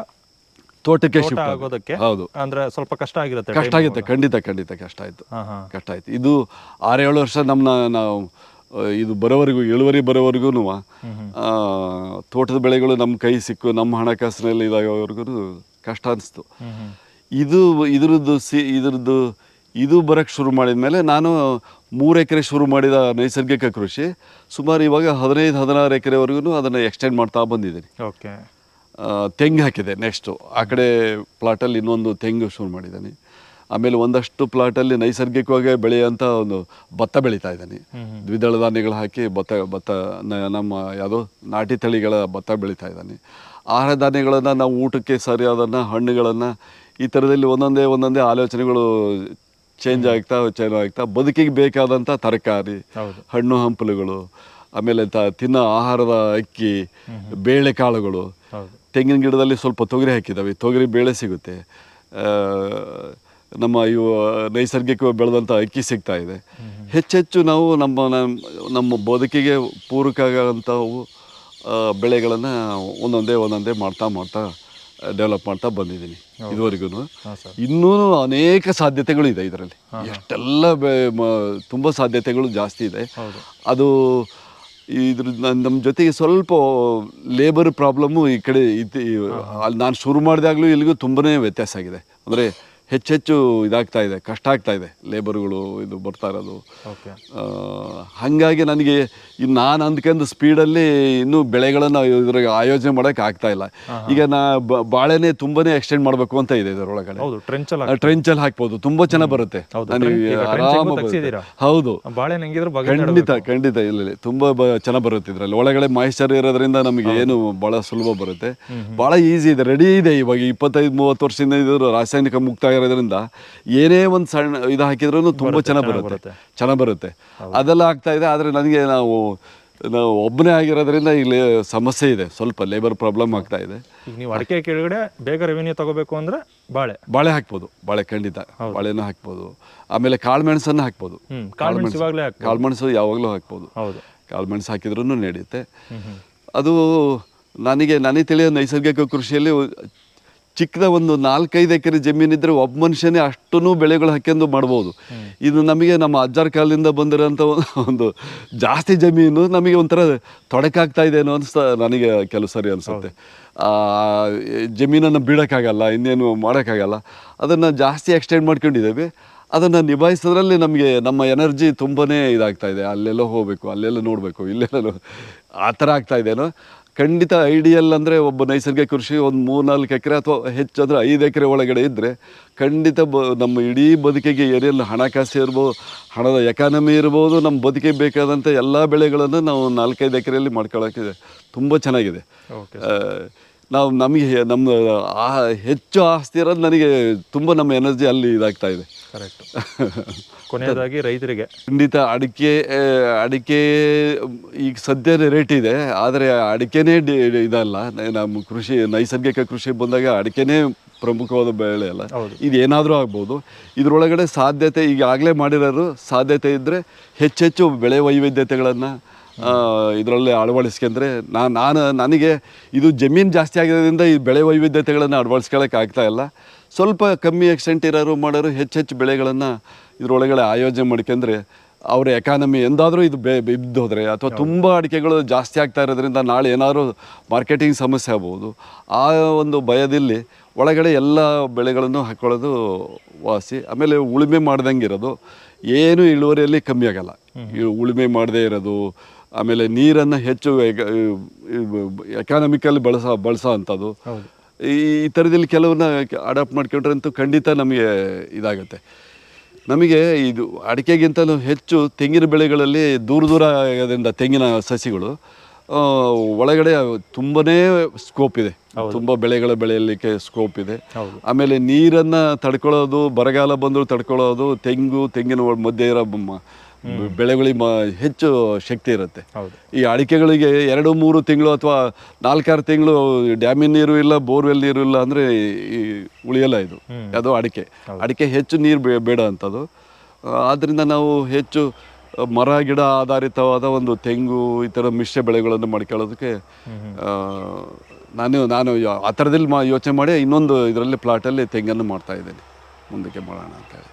ತೋಟಕ್ಕೆ ತೋಟ ಶಿಫ್ಟ್ ಆಗೋದಕ್ಕೆ ಹೌದು. ಅಂದ್ರೆ ಸ್ವಲ್ಪ ಕಷ್ಟ ಆಗಿರುತ್ತೆ ಕಷ್ಟ ಆಗುತ್ತೆ ಖಂಡಿತ ಖಂಡಿತ ಕಷ್ಟ ಆಯ್ತು. ಹಾ ಹಾ. ಕಷ್ಟ ಆಯ್ತು. ಇದು ಆರೇಳು ವರ್ಷ ನಮ್ಮನ್ನ ನಾವು ಆ, ಇದು ಬರೋವರೆಗೂ ಇಳುವರಿ ಬರೋವರೆಗೂ ತೋಟದ ಬೆಳೆಗಳು ನಮ್ಮ ಕೈ ಸಿಕ್ಕು ನಮ್ಮ ಹಣಕಾಸಿನಲ್ಲಿ ಇದಾಗೋವರೆಗೂ ಕಷ್ಟ ಅನಿಸ್ತು. ಹ್ಮ್ ಹ್ಮ್. ಇದು ಇದರದ್ದು ಸಿ ಇದ್ರದ್ದು ಇದು ಬರೋಕ್ಕೆ ಶುರು ಮಾಡಿದ ಮೇಲೆ ನಾನು ಮೂರು ಎಕರೆ ಶುರು ಮಾಡಿದ ನೈಸರ್ಗಿಕ ಕೃಷಿ. ಸುಮಾರು ಇವಾಗ ಹದಿನೈದು ಹದಿನಾರು ಎಕರೆವರೆಗೂ ಅದನ್ನು ಎಕ್ಸ್ಟೆಂಡ್ ಮಾಡ್ತಾ ಬಂದಿದ್ದೀನಿ. ಓಕೆ ತೆಂಗು ಹಾಕಿದೆ ನೆಕ್ಸ್ಟು ಆ ಕಡೆ ಪ್ಲಾಟಲ್ಲಿ ಇನ್ನೊಂದು ತೆಂಗು ಶುರು ಮಾಡಿದ್ದೀನಿ. ಆಮೇಲೆ ಒಂದಷ್ಟು ಪ್ಲಾಟಲ್ಲಿ ನೈಸರ್ಗಿಕವಾಗಿ ಬೆಳೆಯುವಂಥ ಒಂದು ಭತ್ತ ಬೆಳೀತಾ ಇದ್ದೀನಿ. ದ್ವಿದಳ ಧಾನ್ಯಗಳು ಹಾಕಿ ಭತ್ತ ಭತ್ತ ನಮ್ಮ ಯಾವುದೋ ನಾಟಿ ತಳಿಗಳ ಭತ್ತ ಬೆಳೀತಾ ಇದ್ದಾನೆ. ಆಹಾರ ಧಾನ್ಯಗಳನ್ನು ನಾವು ಊಟಕ್ಕೆ ಸರಿಯಾದನ್ನು ಹಣ್ಣುಗಳನ್ನು ಈ ಥರದಲ್ಲಿ ಒಂದೊಂದೇ ಒಂದೊಂದೇ ಆಲೋಚನೆಗಳು ಚೇಂಜ್ ಆಗ್ತಾ ಚೇಂಜ್ ಆಗ್ತಾ ಬದುಕಿಗೆ ಬೇಕಾದಂಥ ತರಕಾರಿ ಹಣ್ಣು ಹಂಪಲುಗಳು ಆಮೇಲೆ ತ ತಿನ್ನೋ ಆಹಾರದ ಅಕ್ಕಿ ಬೇಳೆಕಾಳುಗಳು ತೆಂಗಿನ ಗಿಡದಲ್ಲಿ ಸ್ವಲ್ಪ ತೊಗರಿ ಹಾಕಿದ್ದಾವೆ. ತೊಗರಿ ಬೇಳೆ ಸಿಗುತ್ತೆ. ನಮ್ಮ ಇವು ನೈಸರ್ಗಿಕವಾಗಿ ಬೆಳೆದಂಥ ಅಕ್ಕಿ ಸಿಗ್ತಾ ಇದೆ. ಹೆಚ್ಚೆಚ್ಚು ನಾವು ನಮ್ಮ ನಮ್ಮ- ಬದುಕಿಗೆ ಪೂರಕ ಆಗೋಂಥವು ಬೆಳೆಗಳನ್ನು ಒಂದೊಂದೇ ಒಂದೊಂದೇ ಮಾಡ್ತಾ ಮಾಡ್ತಾ ಡೆವಲಪ್ ಮಾಡ್ತಾ ಬಂದಿದ್ದೀನಿ. ಇದುವರೆಗೂ. ಇನ್ನೂ ಅನೇಕ ಸಾಧ್ಯತೆಗಳು ಇದೆ ಇದರಲ್ಲಿ ಎಷ್ಟೆಲ್ಲ ಬೆ ತುಂಬ ಸಾಧ್ಯತೆಗಳು ಜಾಸ್ತಿ ಇದೆ. ಅದು ಇದ್ರ ನಮ್ಮ ಜೊತೆಗೆ ಸ್ವಲ್ಪ ಲೇಬರ್ ಪ್ರಾಬ್ಲಮ್ಮು ಈ ಕಡೆ ಇತ್ತು ಅಲ್ಲಿ ನಾನು ಶುರು ಮಾಡಿದಾಗಲೂ ಇಲ್ಲಿಗೂ ತುಂಬನೇ ವ್ಯತ್ಯಾಸ ಆಗಿದೆ. ಅಂದರೆ ಹೆಚ್ಚೆಚ್ಚು ಇದಾಗ್ತಾ ಇದೆ ಕಷ್ಟ ಆಗ್ತಾ ಇದೆ ಲೇಬರ್ಗಳು ಇದು ಬರ್ತಾ ಇರೋದು. ಹಾಗಾಗಿ ನನಗೆ ಇನ್ನು ನಾನು ಅಂದ್ಕೊಂಡು ಸ್ಪೀಡಲ್ಲಿ ಇನ್ನೂ ಬೆಳೆಗಳನ್ನು ಇದ್ರಾಗ ಆಯೋಜನೆ ಮಾಡೋಕೆ ಆಗ್ತಾ ಇಲ್ಲ. ಈಗ ನಾ ಬಾಳೆನೇ ತುಂಬಾನೇ ಎಕ್ಸ್ಟೆಂಡ್ ಮಾಡಬೇಕು ಅಂತ ಇದೆ ಇದರೊಳಗಡೆ. ಹೌದು ಟ್ರೆಂಚಲ್ಲ ಹಾಕ್ಬೋದು ತುಂಬ ಚೆನ್ನಾಗಿ ಬರುತ್ತೆ. ಹೌದು, ಖಂಡಿತ ಖಂಡಿತ ಇಲ್ಲ. ತುಂಬಾ ಚೆನ್ನಾಗಿ ಬರುತ್ತೆ ಇದರಲ್ಲಿ. ಒಳಗಡೆ ಮಾಯಿಶ್ಚರ್ ಇರೋದ್ರಿಂದ ನಮಗೆ ಏನು ಭಾಳ ಸುಲಭ ಬರುತ್ತೆ. ಭಾಳ ಈಸಿ ಇದೆ ರೆಡಿ ಇದೆ ಇವಾಗ ಇಪ್ಪತ್ತೈದು ಮೂವತ್ತು ವರ್ಷದಿಂದ ಇದ್ರು ರಾಸಾಯನಿಕ ಮುಕ್ತ ಇರೋದ್ರಿಂದ ಏನೇ ಒಂದು ಸಣ್ಣ ಇದು ಹಾಕಿದ್ರೂ ತುಂಬ ಚೆನ್ನಾಗಿ ಬರುತ್ತೆ. ಚೆನ್ನಾಗಿ ಬರುತ್ತೆ. ಅದೆಲ್ಲ ಆಗ್ತಾ ಇದೆ ಆದರೆ ನನಗೆ ನಾವು ನಾವು ಒಬ್ಬನೇ ಆಗಿರೋದ್ರಿಂದ ಇಲ್ಲಿ ಸಮಸ್ಯೆ ಇದೆ. ಸ್ವಲ್ಪ ಲೇಬರ್ ಪ್ರಾಬ್ಲಮ್ ಆಗ್ತಾ ಇದೆ. ನೀವು ಅಡಿಕೆ ಕೆಳಗಡೆ ಬೇಗ ರೆವಿನ್ಯೂ ತಗೋಬೇಕು ಅಂದ್ರೆ ಬಾಳೆ. ಬಾಳೆ ಹಾಕ್ಬೋದು. ಬಾಳೆ ಖಂಡಿತ. ಬಾಳೆನೂ ಹಾಕ್ಬೋದು. ಆಮೇಲೆ ಕಾಳುಮೆಣಸನ್ನು ಹಾಕ್ಬೋದು. ಕಾಳು ಕಾಳುಮೆಣಸು ಯಾವಾಗಲೂ ಹಾಕ್ಬೋದು. ಕಾಳುಮೆಣಸು ಹಾಕಿದ್ರೂ ನಡೆಯುತ್ತೆ ಅದು ನನಗೆ ನನಗೆ ತಿಳಿಯೋ ನೈಸರ್ಗಿಕ ಕೃಷಿಯಲ್ಲಿ ಚಿಕ್ಕದ ಒಂದು ನಾಲ್ಕೈದು ಎಕರೆ ಜಮೀನಿದ್ದರೆ ಒಬ್ಬ ಮನುಷ್ಯನೇ ಅಷ್ಟೂ ಬೆಳೆಗಳು ಹಾಕ್ಯಂದು ಮಾಡ್ಬೋದು. ಇದು ನಮಗೆ ನಮ್ಮ ಅಜ್ಜಾರ ಕಾಲದಿಂದ ಬಂದಿರೋಂಥ ಒಂದು ಜಾಸ್ತಿ ಜಮೀನು ನಮಗೆ ಒಂಥರ ತೊಡಕಾಗ್ತಾ ಇದೆ ಅನ್ನೋ ಅನಿಸ್ತಾ ನನಗೆ ಕೆಲವು ಸರಿ ಅನಿಸುತ್ತೆ. ಜಮೀನನ್ನು ಬಿಡೋಕ್ಕಾಗಲ್ಲ ಇನ್ನೇನು ಮಾಡೋಕ್ಕಾಗಲ್ಲ. ಅದನ್ನು ಜಾಸ್ತಿ ಎಕ್ಸ್ಟೆಂಡ್ ಮಾಡ್ಕೊಂಡಿದ್ದೇವೆ. ಅದನ್ನು ನಿಭಾಯಿಸೋದ್ರಲ್ಲಿ ನಮಗೆ ನಮ್ಮ ಎನರ್ಜಿ ತುಂಬನೇ ಇದಾಗ್ತಾ ಇದೆ. ಅಲ್ಲೆಲ್ಲೋ ಹೋಗಬೇಕು, ಅಲ್ಲೆಲ್ಲ ನೋಡಬೇಕು, ಇಲ್ಲೆಲ್ಲ ಆ ಥರ ಆಗ್ತಾ ಇದೆನೋ ಖಂಡಿತ ಐಡಿಯಲ್ ಅಂದರೆ ಒಬ್ಬ ನೈಸರ್ಗಿಕ ಕೃಷಿ ಒಂದು ಮೂರ್ನಾಲ್ಕು ಎಕರೆ ಅಥವಾ ಹೆಚ್ಚು ಅಂದರೆ ಐದು ಎಕರೆ ಒಳಗಡೆ ಇದ್ದರೆ ಖಂಡಿತ ಬ ನಮ್ಮ ಇಡೀ ಬದುಕಿಗೆ ಏನೇನು ಹಣಕಾಸು ಇರ್ಬೋದು ಹಣದ ಎಕಾನಮಿ ಇರ್ಬೋದು ನಮ್ಮ ಬದುಕಿಗೆ ಬೇಕಾದಂಥ ಎಲ್ಲ ಬೆಳೆಗಳನ್ನು ನಾವು ನಾಲ್ಕೈದು ಎಕರೆಯಲ್ಲಿ ಮಾಡ್ಕೊಳ್ಳೋಕ್ಕೆ ತುಂಬ ಚೆನ್ನಾಗಿದೆ. ಓಕೆ ನಾವು ನಮಗೆ ನಮ್ಮ ಆ ಹೆಚ್ಚು ಆಸ್ತಿ ಇರೋದು ನನಗೆ ತುಂಬ ನಮ್ಮ ಎನರ್ಜಿ ಅಲ್ಲಿ ಇದಾಗ್ತಾ ಇದೆ. ಕರೆಕ್ಟ್ ಕೊನೆಯದಾಗಿ ರೈತರಿಗೆ. ಖಂಡಿತ ಅಡಿಕೆ ಅಡಿಕೆ ಈಗ ಸದ್ಯ ರೇಟ್ ಇದೆ ಆದರೆ ಅಡಿಕೆನೇ ಡಿ- ಇದಲ್ಲ. ನಮ್ಮ ಕೃಷಿ ನೈಸರ್ಗಿಕ ಕೃಷಿ ಬಂದಾಗ ಅಡಿಕೆನೇ ಪ್ರಮುಖವಾದ ಬೆಳೆ ಅಲ್ಲ. ಇದು ಏನಾದರೂ ಆಗ್ಬೋದು. ಇದರೊಳಗಡೆ ಸಾಧ್ಯತೆ ಈಗಾಗಲೇ ಮಾಡಿರೋರು ಸಾಧ್ಯತೆ ಇದ್ದರೆ ಹೆಚ್ಚೆಚ್ಚು ಬೆಳೆ ವೈವಿಧ್ಯತೆಗಳನ್ನು ಇದರಲ್ಲಿ ಅಳವಡಿಸ್ಕೊಂಡ್ರೆ ನಾನು ನಾನು ನನಗೆ ಇದು ಜಮೀನು ಜಾಸ್ತಿ ಆಗಿರೋದ್ರಿಂದ ಈ ಬೆಳೆ ವೈವಿಧ್ಯತೆಗಳನ್ನು ಅಳವಡಿಸ್ಕೊಳ್ಳೋಕ್ಕಾಗ್ತಾ ಇಲ್ಲ. ಸ್ವಲ್ಪ ಕಮ್ಮಿ ಎಕ್ಸ್ಟೆಂಟ್ ಇರೋರು ಮಾಡೋರು ಹೆಚ್ಚೆಚ್ಚು ಬೆಳೆಗಳನ್ನು ಇದರೊಳಗಡೆ ಆಯೋಜನೆ ಮಾಡ್ಕೊಂಡ್ರೆ ಅವರ ಎಕಾನಮಿ ಎಂದಾದರೂ ಇದು ಬೆ ಬಿದ್ದು ಹೋದರೆ ಅಥವಾ ತುಂಬ ಅಡಿಕೆಗಳು ಜಾಸ್ತಿ ಆಗ್ತಾ ಇರೋದ್ರಿಂದ ನಾಳೆ ಏನಾದರೂ ಮಾರ್ಕೆಟಿಂಗ್ ಸಮಸ್ಯೆ ಆಗ್ಬೋದು. ಆ ಒಂದು ಭಯದಲ್ಲಿ ಒಳಗಡೆ ಎಲ್ಲ ಬೆಳೆಗಳನ್ನು ಹಾಕ್ಕೊಳ್ಳೋದು ವಾಸಿ. ಆಮೇಲೆ ಉಳುಮೆ ಮಾಡ್ದಂಗೆ ಇರೋದು. ಏನು ಇಳುವರಿಯಲ್ಲಿ ಕಮ್ಮಿ ಆಗೋಲ್ಲ. ಉಳುಮೆ ಮಾಡದೇ ಇರೋದು. ಆಮೇಲೆ ನೀರನ್ನು ಹೆಚ್ಚು ಎಕಾನಮಿಕಲ್ಲಿ ಬಳಸ ಬಳಸೋ ಅಂಥದ್ದು. ಈ ಈ ಥರದಲ್ಲಿ ಕೆಲವನ್ನ ಅಡಾಪ್ಟ್ ಮಾಡ್ಕೊಂಡ್ರೆ ಅಂತೂ ಖಂಡಿತ ನಮಗೆ ಇದಾಗುತ್ತೆ. ನಮಗೆ ಇದು ಅಡಿಕೆಗಿಂತಲೂ ಹೆಚ್ಚು ತೆಂಗಿನ ಬೆಳೆಗಳಲ್ಲಿ ದೂರ ದೂರ ಆಗೋದ್ರಿಂದ ತೆಂಗಿನ ಸಸಿಗಳು ಒಳಗಡೆ ತುಂಬನೇ ಸ್ಕೋಪ್ ಇದೆ. ತುಂಬ ಬೆಳೆಗಳ ಬೆಳೆಯಲಿಕ್ಕೆ ಸ್ಕೋಪ್ ಇದೆ. ಆಮೇಲೆ ನೀರನ್ನು ತಡ್ಕೊಳ್ಳೋದು ಬರಗಾಲ ಬಂದರೂ ತಡ್ಕೊಳ್ಳೋದು ತೆಂಗು ತೆಂಗಿನ ಮಧ್ಯೆ ಇರೋ ಬೆಳೆಗಳಿಗೆ ಮ ಹೆಚ್ಚು ಶಕ್ತಿ ಇರುತ್ತೆ. ಈ ಅಡಿಕೆಗಳಿಗೆ ಎರಡು ಮೂರು ತಿಂಗಳು ಅಥವಾ ನಾಲ್ಕಾರು ತಿಂಗಳು ಡ್ಯಾಮಿನ ನೀರು ಇಲ್ಲ ಬೋರ್ವೆಲ್ ನೀರು ಇಲ್ಲ ಅಂದರೆ ಈ ಉಳಿಯಲ್ಲ ಇದು. ಅದು ಅಡಿಕೆ. ಅಡಿಕೆ ಹೆಚ್ಚು ನೀರು ಬೇ ಬೇಡ ಅಂಥದ್ದು ಆದ್ದರಿಂದ ನಾವು ಹೆಚ್ಚು ಮರ ಗಿಡ ಆಧಾರಿತವಾದ ಒಂದು ತೆಂಗು ಈ ಥರ ಮಿಶ್ರ ಬೆಳೆಗಳನ್ನು ಮಾಡ್ಕೊಳ್ಳೋದಕ್ಕೆ ನಾನು ನಾನು ಆ ಥರದಲ್ಲಿ ಮಾ ಯೋಚನೆ ಮಾಡಿ ಇನ್ನೊಂದು ಇದರಲ್ಲಿ ಪ್ಲಾಟಲ್ಲಿ ತೆಂಗನ್ನು ಮಾಡ್ತಾ ಇದ್ದೇನೆ. ಮುಂದಕ್ಕೆ ಮಾಡೋಣ ಅಂತೇಳಿ